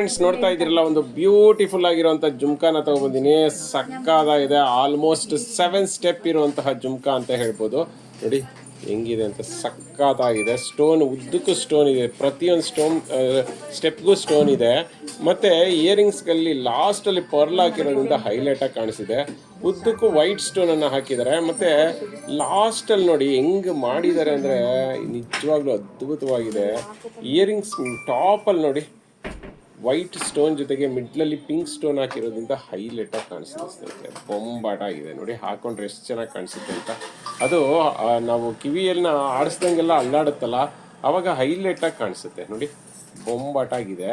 Friends ನೋಡ್ತಾ ಇದ್ದೀರಲ್ಲ, ಒಂದು ಬ್ಯೂಟಿಫುಲ್ ಆಗಿರುವಂತಹ ಜುಮ್ಕಾನ ತಗೊಬಂದಿನಿ. ಇದೆ ಆಲ್ಮೋಸ್ಟ್ ಸೆವೆನ್ ಸ್ಟೆಪ್ ಇರುವಂತಹ ಜುಮ್ಕಾ ಅಂತ ಹೇಳ್ಬೋದು. ನೋಡಿ, ಹೆಂಗಿದೆ ಅಂತ ಸಕ್ಕತ್ತಾಗಿದೆ ಸ್ಟೋನ್ ಉದ್ದಕ್ಕೂ ಸ್ಟೋನ್ ಇದೆ. ಪ್ರತಿಯೊಂದು ಸ್ಟೋನ್ ಸ್ಟೆಪ್ಗೂ ಸ್ಟೋನ್ ಇದೆ. ಮತ್ತೆ ಇಯರಿಂಗ್ಸ್ಗಳಲ್ಲಿ ಲಾಸ್ಟಲ್ಲಿ ಪರ್ಲ್ ಹಾಕಿರೋದ್ರಿಂದ ಹೈಲೈಟ್ ಆಗಿ ಕಾಣಿಸಿದೆ. ಉದ್ದಕ್ಕೂ ವೈಟ್ ಸ್ಟೋನ್ ಅನ್ನ ಹಾಕಿದ್ದಾರೆ. ಮತ್ತೆ ಲಾಸ್ಟಲ್ಲಿ ನೋಡಿ, ಹೆಂಗ್ ಮಾಡಿದ್ದಾರೆ ಅಂದ್ರೆ ನಿಜವಾಗ್ಲೂ ಅದ್ಭುತವಾಗಿದೆ. ಇಯರಿಂಗ್ಸ್ ಟಾಪಲ್ಲಿ ನೋಡಿ ವೈಟ್ ಸ್ಟೋನ್ ಜೊತೆಗೆ ಮಿಡ್ಲಲ್ಲಿ ಪಿಂಕ್ ಸ್ಟೋನ್ ಹಾಕಿರೋದ್ರಿಂದ ಹೈಲೈಟ್ ಆಗಿ ಕಾಣಿಸುತ್ತೆ ಬೊಂಬಾಟ ಆಗಿದೆ ನೋಡಿ, ಹಾಕೊಂಡ್ರೆ ಎಷ್ಟು ಚೆನ್ನಾಗಿ ಕಾಣಿಸುತ್ತೆ ಅಂತ. ಅದು ನಾವು ಕಿವಿಯಲ್ಲಿನ ಆಡಿಸ್ದಂಗೆಲ್ಲ ಅಲ್ಲಾಡುತ್ತಲ್ಲ, ಅವಾಗ ಹೈಲೈಟ್ ಆಗಿ ಕಾಣಿಸುತ್ತೆ. ನೋಡಿ, ಬೊಂಬಾಟ ಆಗಿದೆ.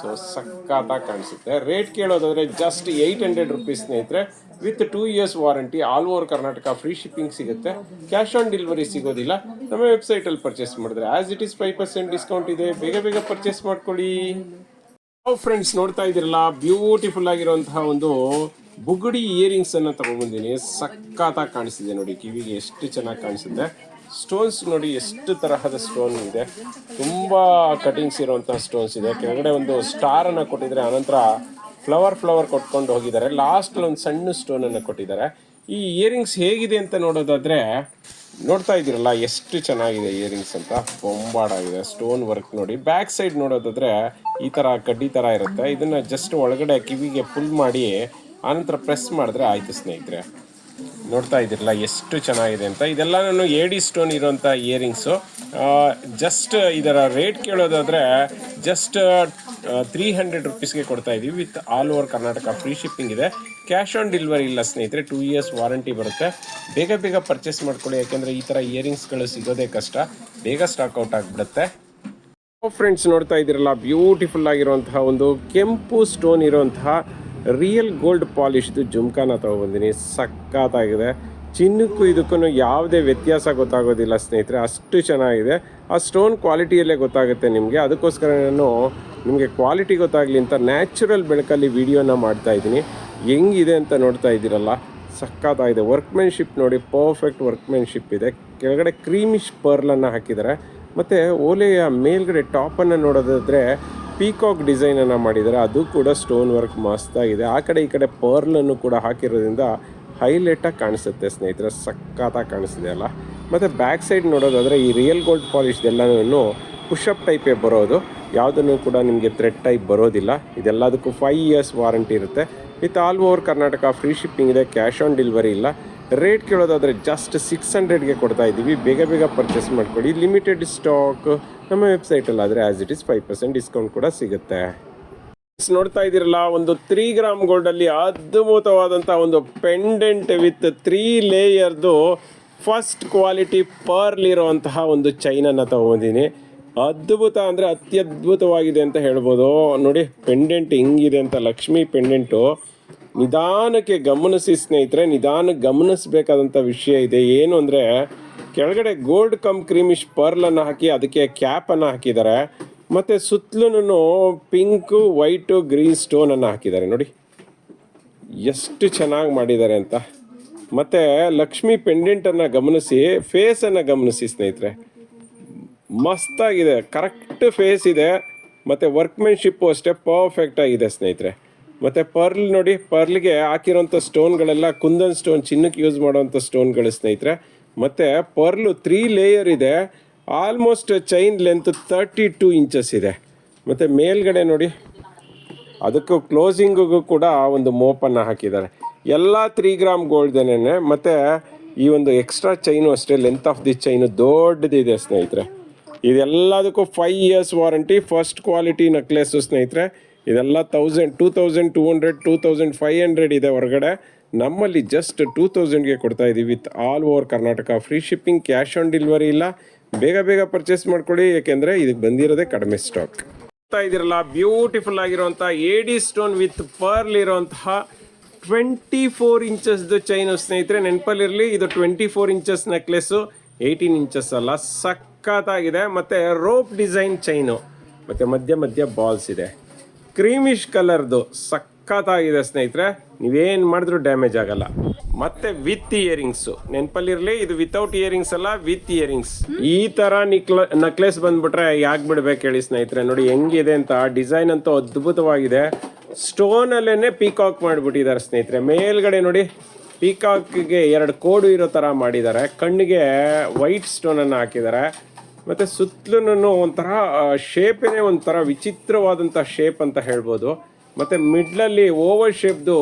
ಸೊ ಸಕ್ಕತ್ತಾಗಿ ಕಾಣಿಸುತ್ತೆ. ರೇಟ್ ಕೇಳೋದಾದ್ರೆ ಜಸ್ಟ್ ಏಯ್ಟ್ ಹಂಡ್ರೆಡ್ ರುಪೀಸ್ ಸ್ನೇಹಿತರೆ. With two years warranty all over Karnataka free shipping ಸಿಗುತ್ತೆ. ಕ್ಯಾಶ್ ಆನ್ ಡೆಲಿವರಿ ಸಿಗೋದಿಲ್ಲ. ನಮ್ಮ ವೆಬ್ಸೈಟಲ್ಲಿ ಪರ್ಚೇಸ್ ಮಾಡಿದ್ರೆ as it is five percent discount ಇದೆ. ಬೇಗ ಬೇಗ ಪರ್ಚೇಸ್ ಮಾಡ್ಕೊಳ್ಳಿ. ಫ್ರೆಂಡ್ಸ್ ನೋಡ್ತಾ ಇದ್ದೀರಲ್ಲ? ಬ್ಯೂಟಿಫುಲ್ ಆಗಿರುವಂತಹ ಒಂದು ಬುಗುಡಿ ಇಯರಿಂಗ್ಸ್ ಅನ್ನ ತಗೊಂಡ್ಬಂದಿನಿ. ಸಕ್ಕತ್ತಾಗಿ ಕಾಣಿಸ್ತಿದೆ ನೋಡಿ. ಕಿವಿಗೆ ಎಷ್ಟು ಚೆನ್ನಾಗಿ ಕಾಣಿಸುತ್ತೆ. ಸ್ಟೋನ್ಸ್ ನೋಡಿ ಎಷ್ಟು ತರಹದ ಸ್ಟೋನ್ ಇದೆ. ತುಂಬಾ ಕಟಿಂಗ್ಸ್ ಇರುವಂತಹ ಸ್ಟೋನ್ಸ್ ಇದೆ. ಕೆಳಗಡೆ ಒಂದು ಸ್ಟಾರ್ ಅನ್ನ ಕೊಟ್ಟಿದ್ರೆ ಆನಂತರ ಫ್ಲವರ್ ಫ್ಲವರ್ ಕೊಟ್ಕೊಂಡು ಹೋಗಿದ್ದಾರೆ. ಲಾಸ್ಟ್ ಒಂದು ಸಣ್ಣ ಸ್ಟೋನ್ ಅನ್ನ ಕೊಟ್ಟಿದ್ದಾರೆ. ಈ ಇಯರಿಂಗ್ಸ್ ಹೇಗಿದೆ ಅಂತ ನೋಡೋದಾದ್ರೆ ನೋಡ್ತಾ ಇದ್ದೀರಲ್ಲ, ಎಷ್ಟು ಚೆನ್ನಾಗಿದೆ ಇಯರಿಂಗ್ಸ್ ಅಂತ. ಬೊಂಬಾಡಾಗಿದೆ ಸ್ಟೋನ್ ವರ್ಕ್ ನೋಡಿ. ಬ್ಯಾಕ್ ಸೈಡ್ ನೋಡೋದಾದ್ರೆ ಈ ತರ ಕಡ್ಡಿ ತರ ಇರುತ್ತೆ. ಇದನ್ನ ಜಸ್ಟ್ ಒಳಗಡೆ ಕಿವಿಗೆ ಪುಲ್ ಮಾಡಿ, ಆನಂತರ ಪ್ರೆಸ್ ಮಾಡಿದ್ರೆ ಆಯ್ತು ಸ್ನೇಹಿತರೆ. ನೋಡ್ತಾ ಇದ್ದೀರಲ್ಲ, ಎಷ್ಟು ಚೆನ್ನಾಗಿದೆ ಅಂತ. ಇದೆಲ್ಲ ನಾನು ಎ ಡಿ ಸ್ಟೋನ್ ಇರುವಂಥ ಇಯರಿಂಗ್ಸು ಜಸ್ಟ್ ಇದರ ರೇಟ್ ಕೇಳೋದಾದರೆ ಜಸ್ಟ್ ತ್ರೀ ಹಂಡ್ರೆಡ್ ರುಪೀಸ್ಗೆ ಕೊಡ್ತಾ ಇದ್ದೀವಿ with all over Karnataka free shipping ಇದೆ. ಕ್ಯಾಶ್ ಆನ್ ಡೆಲಿವರಿ ಇಲ್ಲ ಸ್ನೇಹಿತರೆ ಟೂ ಇಯರ್ಸ್ ವಾರಂಟಿ ಬರುತ್ತೆ. ಬೇಗ ಬೇಗ ಪರ್ಚೇಸ್ ಮಾಡ್ಕೊಳ್ಳಿ, ಯಾಕೆಂದರೆ ಈ ಥರ ಇಯರಿಂಗ್ಸ್ಗಳು ಸಿಗೋದೇ ಕಷ್ಟ. ಬೇಗ ಸ್ಟಾಕ್ ಔಟ್ ಆಗಿಬಿಡುತ್ತೆ. ಫ್ರೆಂಡ್ಸ್ ನೋಡ್ತಾ ಇದ್ದೀರಲ್ಲ ಬ್ಯೂಟಿಫುಲ್ ಆಗಿರುವಂತಹ ಒಂದು ಕೆಂಪು ಸ್ಟೋನ್ ಇರುವಂತಹ ರಿಯಲ್ ಗೋಲ್ಡ್ ಪಾಲಿಶ್ದು ಜುಮ್ಕಾನ ತೊಗೊಬಂದಿನಿ ಸಕ್ಕತ್ತಾಗಿದೆ ಚಿನ್ನಕ್ಕೂ ಇದಕ್ಕೂ ಯಾವುದೇ ವ್ಯತ್ಯಾಸ ಗೊತ್ತಾಗೋದಿಲ್ಲ ಸ್ನೇಹಿತರೆ. ಅಷ್ಟು ಚೆನ್ನಾಗಿದೆ. ಆ ಸ್ಟೋನ್ ಕ್ವಾಲಿಟಿಯಲ್ಲೇ ಗೊತ್ತಾಗುತ್ತೆ ನಿಮಗೆ. ಅದಕ್ಕೋಸ್ಕರ ನಾನು ನಿಮಗೆ ಕ್ವಾಲಿಟಿ ಗೊತ್ತಾಗಲಿ ಅಂತ ನ್ಯಾಚುರಲ್ ಬೆಳಕಲ್ಲಿ ವೀಡಿಯೋನ ಮಾಡ್ತಾ ಇದ್ದೀನಿ. ಹೆಂಗಿದೆ ಅಂತ ನೋಡ್ತಾ ಇದ್ದೀರಲ್ಲ. ಸಕ್ಕತ್ತಾಗಿದೆ ವರ್ಕ್ಮೆನ್ಶಿಪ್ ನೋಡಿ ಪರ್ಫೆಕ್ಟ್ ವರ್ಕ್ಮೆನ್ಶಿಪ್ ಇದೆ. ಕೆಳಗಡೆ ಕ್ರೀಮಿಶ್ ಪರ್ಲನ್ನು ಹಾಕಿದ್ದಾರೆ. ಮತ್ತು ಓಲೆಯ ಮೇಲ್ಗಡೆ ಟಾಪನ್ನು ನೋಡೋದಾದರೆ ಪೀಕಾಕ್ ಡಿಸೈನನ್ನು ಮಾಡಿದರೆ. ಅದು ಕೂಡ ಸ್ಟೋನ್ ವರ್ಕ್ ಮಸ್ತಾಗಿದೆ ಆ ಕಡೆ ಈ ಕಡೆ ಪರ್ಲನ್ನು ಕೂಡ ಹಾಕಿರೋದ್ರಿಂದ ಹೈಲೈಟಾಗಿ ಕಾಣಿಸುತ್ತೆ ಸ್ನೇಹಿತರೆ. ಸಕ್ಕತ್ತಾಗಿ ಕಾಣಿಸಿದೆ ಅಲ್ಲ. ಮತ್ತು ಬ್ಯಾಕ್ ಸೈಡ್ ನೋಡೋದಾದರೆ ಈ ರಿಯಲ್ ಗೋಲ್ಡ್ ಪಾಲಿಶ್ ಎಲ್ಲನೂ ಪುಷಪ್ ಟೈಪೇ ಬರೋದು. ಯಾವುದನ್ನು ಕೂಡ ನಿಮಗೆ ಥ್ರೆಡ್ ಟೈಪ್ ಬರೋದಿಲ್ಲ. ಇದೆಲ್ಲದಕ್ಕೂ ಫೈವ್ ಇಯರ್ಸ್ ವಾರಂಟಿ ಇರುತ್ತೆ. With all over Karnataka free shipping ಇದೆ. ಕ್ಯಾಶ್ ಆನ್ ಡೆಲಿವರಿ ಇಲ್ಲ. ರೇಟ್ ಕೇಳೋದಾದರೆ ಜಸ್ಟ್ ಸಿಕ್ಸ್ ಹಂಡ್ರೆಡ್ಗೆ ಕೊಡ್ತಾ ಇದ್ದೀವಿ. ಬೇಗ ಬೇಗ ಪರ್ಚೇಸ್ ಮಾಡ್ಕೊಳ್ಳಿ. ಲಿಮಿಟೆಡ್ ಸ್ಟಾಕ್ ನಮ್ಮ ವೆಬ್ಸೈಟಲ್ಲಿ ಆದರೆ as it is five percent discount ಕೂಡ ಸಿಗುತ್ತೆ. ನೋಡ್ತಾ ಇದ್ದೀರಲ್ಲ, ಒಂದು ತ್ರೀ ಗ್ರಾಮ್ ಗೋಲ್ಡಲ್ಲಿ ಅದ್ಭುತವಾದಂಥ ಒಂದು ಪೆಂಡೆಂಟ್ ವಿತ್ ತ್ರೀ ಲೇಯರ್ದು ಫಸ್ಟ್ ಕ್ವಾಲಿಟಿ ಪರ್ಲ್ ಇರುವಂತಹ ಒಂದು ಚೈನನ್ನು ತೊಗೊಂಡಿದ್ದೀನಿ ಅದ್ಭುತ ಅಂದರೆ ಅತ್ಯದ್ಭುತವಾಗಿದೆ ಅಂತ ಹೇಳ್ಬೋದು. ನೋಡಿ ಪೆಂಡೆಂಟ್ ಹೆಂಗಿದೆ ಅಂತ ಲಕ್ಷ್ಮಿ ಪೆಂಡೆಂಟು ನಿಧಾನಕ್ಕೆ ಗಮನಿಸಿ ಸ್ನೇಹಿತರೆ, ನಿಧಾನ ಗಮನಿಸಬೇಕಾದಂಥ ವಿಷಯ ಇದೆ. ಏನು ಅಂದರೆ, ಕೆಳಗಡೆ ಗೋಲ್ಡ್ ಕಮ್ ಕ್ರೀಮಿಶ್ ಪರ್ಲನ್ನು ಹಾಕಿ, ಅದಕ್ಕೆ ಕ್ಯಾಪನ್ನು ಹಾಕಿದ್ದಾರೆ. ಮತ್ತು ಸುತ್ತಲೂ ಪಿಂಕು ವೈಟು ಗ್ರೀನ್ ಸ್ಟೋನನ್ನು ಹಾಕಿದ್ದಾರೆ. ನೋಡಿ, ಎಷ್ಟು ಚೆನ್ನಾಗಿ ಮಾಡಿದ್ದಾರೆ ಅಂತ. ಮತ್ತು ಲಕ್ಷ್ಮಿ ಪೆಂಡೆಂಟನ್ನು ಗಮನಿಸಿ ಫೇಸನ್ನು ಗಮನಿಸಿ ಸ್ನೇಹಿತರೆ. ಮಸ್ತಾಗಿದೆ ಕರೆಕ್ಟ್ ಫೇಸ್ ಇದೆ. ಮತ್ತು ವರ್ಕ್ಮೆನ್ಶಿಪ್ಪು ಅಷ್ಟೇ ಪರ್ಫೆಕ್ಟಾಗಿದೆ ಸ್ನೇಹಿತರೆ. ಮತ್ತು ಪರ್ಲ್ ನೋಡಿ, ಪರ್ಲ್ಗೆ ಹಾಕಿರೋಂಥ ಸ್ಟೋನ್ಗಳೆಲ್ಲ ಕುಂದನ್ ಸ್ಟೋನ್, ಚಿನ್ನಕ್ಕೆ ಯೂಸ್ ಮಾಡೋವಂಥ ಸ್ಟೋನ್ಗಳು ಸ್ನೇಹಿತರೆ. ಮತ್ತು ಪರ್ಲು ತ್ರೀ ಲೇಯರ್ ಇದೆ. Almost chain length thirty two inches ಇದೆ. ಮತ್ತು ಮೇಲ್ಗಡೆ ನೋಡಿ, ಅದಕ್ಕೂ ಕ್ಲೋಸಿಂಗಿಗೂ ಕೂಡ ಒಂದು ಮೋಪನ್ನು ಹಾಕಿದ್ದಾರೆ. ಎಲ್ಲ ತ್ರೀ ಗ್ರಾಮ್ ಗೋಲ್ಡ್ದೇನೆ ಮತ್ತು ಈ ಒಂದು ಎಕ್ಸ್ಟ್ರಾ ಚೈನು ಅಷ್ಟೇ ಲೆಂತ್ ಆಫ್ ದಿ ಚೈನು ದೊಡ್ಡದಿದೆ ಸ್ನೇಹಿತರೆ. ಇದೆಲ್ಲದಕ್ಕೂ five years warranty first quality necklace ಸ್ನೇಹಿತರೆ. ಇದೆಲ್ಲ thousand two thousand two hundred two thousand five hundred ಇದೆ ಹೊರಗಡೆ. ನಮ್ಮಲ್ಲಿ ಜಸ್ಟ್ ಟೂ ತೌಸಂಡ್ಗೆ ಕೊಡ್ತಾ ಇದ್ದೀವಿ with all over Karnataka free shipping cash on delivery ಇಲ್ಲ. ಬೇಗ ಬೇಗ ಪರ್ಚೇಸ್ ಮಾಡ್ಕೊಳ್ಳಿ ಯಾಕೆಂದರೆ ಇದಕ್ಕೆ ಬಂದಿರೋದೇ ಕಡಿಮೆ ಸ್ಟಾಕ್ ನೋಡ್ತಾ ಇದ್ದೀರಲ್ಲ ಬ್ಯೂಟಿಫುಲ್ ಆಗಿರುವಂಥ A D stone with pearl ಇರುವಂತಹ ಟ್ವೆಂಟಿ ಫೋರ್ ಇಂಚಸ್ದು ಚೈನು ಸ್ನೇಹಿತರೆ, ನೆನಪಲ್ಲಿರಲಿ, ಇದು twenty four inches necklace eighteen inches ಅಲ್ಲ, ಸಖತ್ತಾಗಿದೆ. ಮತ್ತು ರೋಪ್ ಡಿಸೈನ್ ಚೈನು ಮತ್ತು ಮಧ್ಯ ಮಧ್ಯ ಬಾಲ್ಸ್ ಇದೆ. ಕ್ರೀಮಿಶ್ ಕಲರ್ದು ಸಖತ್ತಾಗಿದೆ ಸ್ನೇಹಿತರೆ. ನೀವೇನು ಮಾಡಿದ್ರು ಡ್ಯಾಮೇಜ್ ಆಗಲ್ಲ. ಮತ್ತೆ ವಿತ್ ಇಯರಿಂಗ್ಸು. ನೆನಪಲ್ಲಿರಲಿ, ಇದು ವಿತೌಟ್ ಇಯರಿಂಗ್ಸ್ ಅಲ್ಲ, ವಿತ್ ಇಯರಿಂಗ್ಸ್. ಈ ತರ ನಿಕ್ಲ ನಕ್ಲೆಸ್ ಬಂದ್ಬಿಟ್ರೆ ಯಾಕೆ ಬಿಡ್ಬೇಕು ಹೇಳಿ ಸ್ನೇಹಿತರೆ. ನೋಡಿ, ಹೆಂಗಿದೆ ಅಂತ. ಡಿಸೈನ್ ಅಂತೂ ಅದ್ಭುತವಾಗಿದೆ. ಸ್ಟೋನ್ ಅಲ್ಲೇನೆ ಪೀಕಾಕ್ ಮಾಡಿಬಿಟ್ಟಿದ್ದಾರೆ ಸ್ನೇಹಿತರೆ. ಮೇಲ್ಗಡೆ ನೋಡಿ ಪೀಕಾಕ್ಗೆ ಎರಡು ಕೋಡು ಇರೋ ತರ ಮಾಡಿದ್ದಾರೆ. ಕಣ್ಣಿಗೆ ವೈಟ್ ಸ್ಟೋನ್ ಅನ್ನು ಹಾಕಿದ್ದಾರೆ. ಮತ್ತೆ ಸುತ್ತಲೂ ಒಂಥರ ಶೇಪೇನೆ ಒಂಥರ ವಿಚಿತ್ರವಾದಂಥ ಶೇಪ್ ಅಂತ ಹೇಳ್ಬೋದು. ಮತ್ತೆ ಮಿಡ್ಲಲ್ಲಿ ಓವರ್ ಶೇಪ್ದು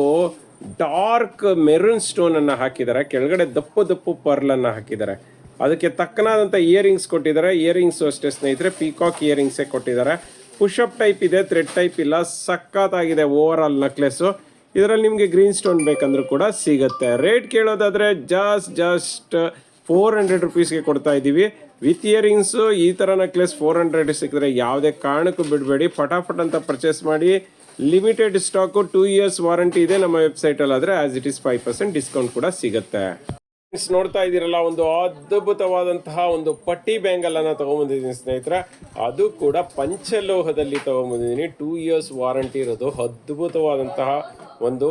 ಡಾರ್ಕ್ ಮೆರೂನ್ ಸ್ಟೋನ್ ಅನ್ನ ಹಾಕಿದ್ದಾರೆ. ಕೆಳಗಡೆ ದಪ್ಪು ದಪ್ಪು ಪರ್ಲ್ ಅನ್ನ ಹಾಕಿದ್ದಾರೆ. ಅದಕ್ಕೆ ತಕ್ಕನಾದಂಥ ಇಯರಿಂಗ್ಸ್ ಕೊಟ್ಟಿದ್ದಾರೆ. ಇಯರಿಂಗ್ಸ್ ಅಷ್ಟೇ ಸ್ನೇಹಿತರೆ ಪೀಕಾಕ್ ಇಯರಿಂಗ್ಸೇ ಕೊಟ್ಟಿದ್ದಾರೆ. ಪುಷಪ್ ಟೈಪ್ ಇದೆ ಥ್ರೆಡ್ ಟೈಪ್ ಇಲ್ಲ, ಸಖತ್ತಾಗಿದೆ ಓವರ್ ಆಲ್ ನೆಕ್ಲೆಸ್ಸು ಇದರಲ್ಲಿ ನಿಮಗೆ ಗ್ರೀನ್ ಸ್ಟೋನ್ ಬೇಕಂದ್ರೂ ಕೂಡ ಸಿಗುತ್ತೆ. ರೇಟ್ ಕೇಳೋದಾದರೆ ಜಸ್ಟ್ ಜಸ್ಟ್ ಫೋರ್ ಹಂಡ್ರೆಡ್ ರುಪೀಸ್ಗೆ ಕೊಡ್ತಾ ಇದ್ದೀವಿ. ವಿತ್ ಇಯರಿಂಗ್ಸು ಈ ಥರ ನೆಕ್ಲೆಸ್ ಫೋರ್ ಹಂಡ್ರೆಡ್ ಸಿಕ್ಕಿದ್ರೆ ಯಾವುದೇ ಕಾರಣಕ್ಕೂ ಬಿಡಬೇಡಿ. ಫಟಾಫಟ್ ಅಂತ ಪರ್ಚೇಸ್ ಮಾಡಿ. Limited stock two years warranty ಇದೆ ನಮ್ಮ ವೆಬ್ಸೈಟಲ್ಲಿ ಆದರೆ as it is five percent discount ಕೂಡ ಸಿಗುತ್ತೆ. ನೋಡ್ತಾ ಇದ್ದೀರಲ್ಲ, ಒಂದು ಅದ್ಭುತವಾದಂತಹ ಒಂದು ಪಟ್ಟಿ ಬ್ಯಾಂಗಲ್ ಅನ್ನ ತಗೊಂಬಂದಿದ್ದೀನಿ ಸ್ನೇಹಿತರೆ. ಅದು ಕೂಡ ಪಂಚಲೋಹದಲ್ಲಿ ತಗೊಂಬಂದಿದ್ದೀನಿ. ಟೂ ಇಯರ್ಸ್ ವಾರಂಟಿ ಇರೋದು ಅದ್ಭುತವಾದಂತಹ ಒಂದು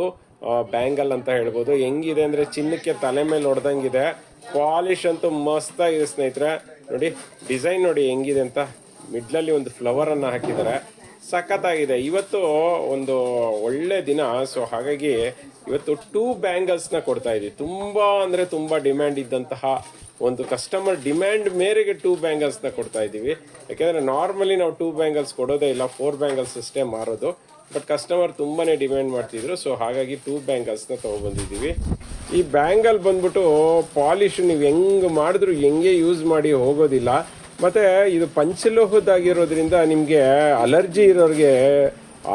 ಬ್ಯಾಂಗಲ್ ಅಂತ ಹೇಳ್ಬೋದು. ಹೆಂಗಿದೆ ಅಂದ್ರೆ ಚಿನ್ನಕ್ಕೆ ತಲೆ ಮೇಲೆ ಹೊಡೆದಂಗಿದೆ. ಪಾಲಿಶ್ ಅಂತೂ ಮಸ್ತಾಗಿದೆ ಸ್ನೇಹಿತರೆ. ನೋಡಿ, ಡಿಸೈನ್ ನೋಡಿ ಹೆಂಗಿದೆ ಅಂತ. ಮಿಡ್ಲಲ್ಲಿ ಒಂದು ಫ್ಲವರ್ ಅನ್ನ ಹಾಕಿದ್ದಾರೆ. ಸಖತ್ತಾಗಿದೆ. ಇವತ್ತು ಒಂದು ಒಳ್ಳೆ ದಿನ. ಸೊ ಹಾಗಾಗಿ ಇವತ್ತು ಟೂ ಬ್ಯಾಂಗಲ್ಸ್ನ ಕೊಡ್ತಾ ಇದ್ದೀವಿ. ತುಂಬ ಅಂದರೆ ತುಂಬ ಡಿಮ್ಯಾಂಡ್ ಇದ್ದಂತಹ ಒಂದು ಕಸ್ಟಮರ್ ಡಿಮ್ಯಾಂಡ್ ಮೇರೆಗೆ ಟೂ ಬ್ಯಾಂಗಲ್ಸ್ನ ಕೊಡ್ತಾ ಇದ್ದೀವಿ. ಯಾಕೆಂದರೆ ನಾರ್ಮಲಿ ನಾವು ಟೂ ಬ್ಯಾಂಗಲ್ಸ್ ಕೊಡೋದೇ ಇಲ್ಲ. ಫೋರ್ ಬ್ಯಾಂಗಲ್ಸ್ ಅಷ್ಟೇ ಮಾರೋದು. ಬಟ್ ಕಸ್ಟಮರ್ ತುಂಬಾನೇ ಡಿಮ್ಯಾಂಡ್ ಮಾಡ್ತಿದ್ರು. ಸೊ ಹಾಗಾಗಿ ಟೂ ಬ್ಯಾಂಗಲ್ಸ್ನ ತೊಗೊಬಂದಿದ್ದೀವಿ ಈ ಬ್ಯಾಂಗಲ್ ಬಂದ್ಬಿಟ್ಟು ಪಾಲಿಶ್ ನೀವು ಹೆಂಗೆ ಮಾಡಿದ್ರು ಹೆಂಗೆ ಯೂಸ್ ಮಾಡಿ ಹೋಗೋದಿಲ್ಲ. ಮತ್ತೆ ಇದು ಪಂಚಲೋಹದಾಗಿರೋದ್ರಿಂದ ನಿಮಗೆ ಅಲರ್ಜಿ ಇರೋರಿಗೆ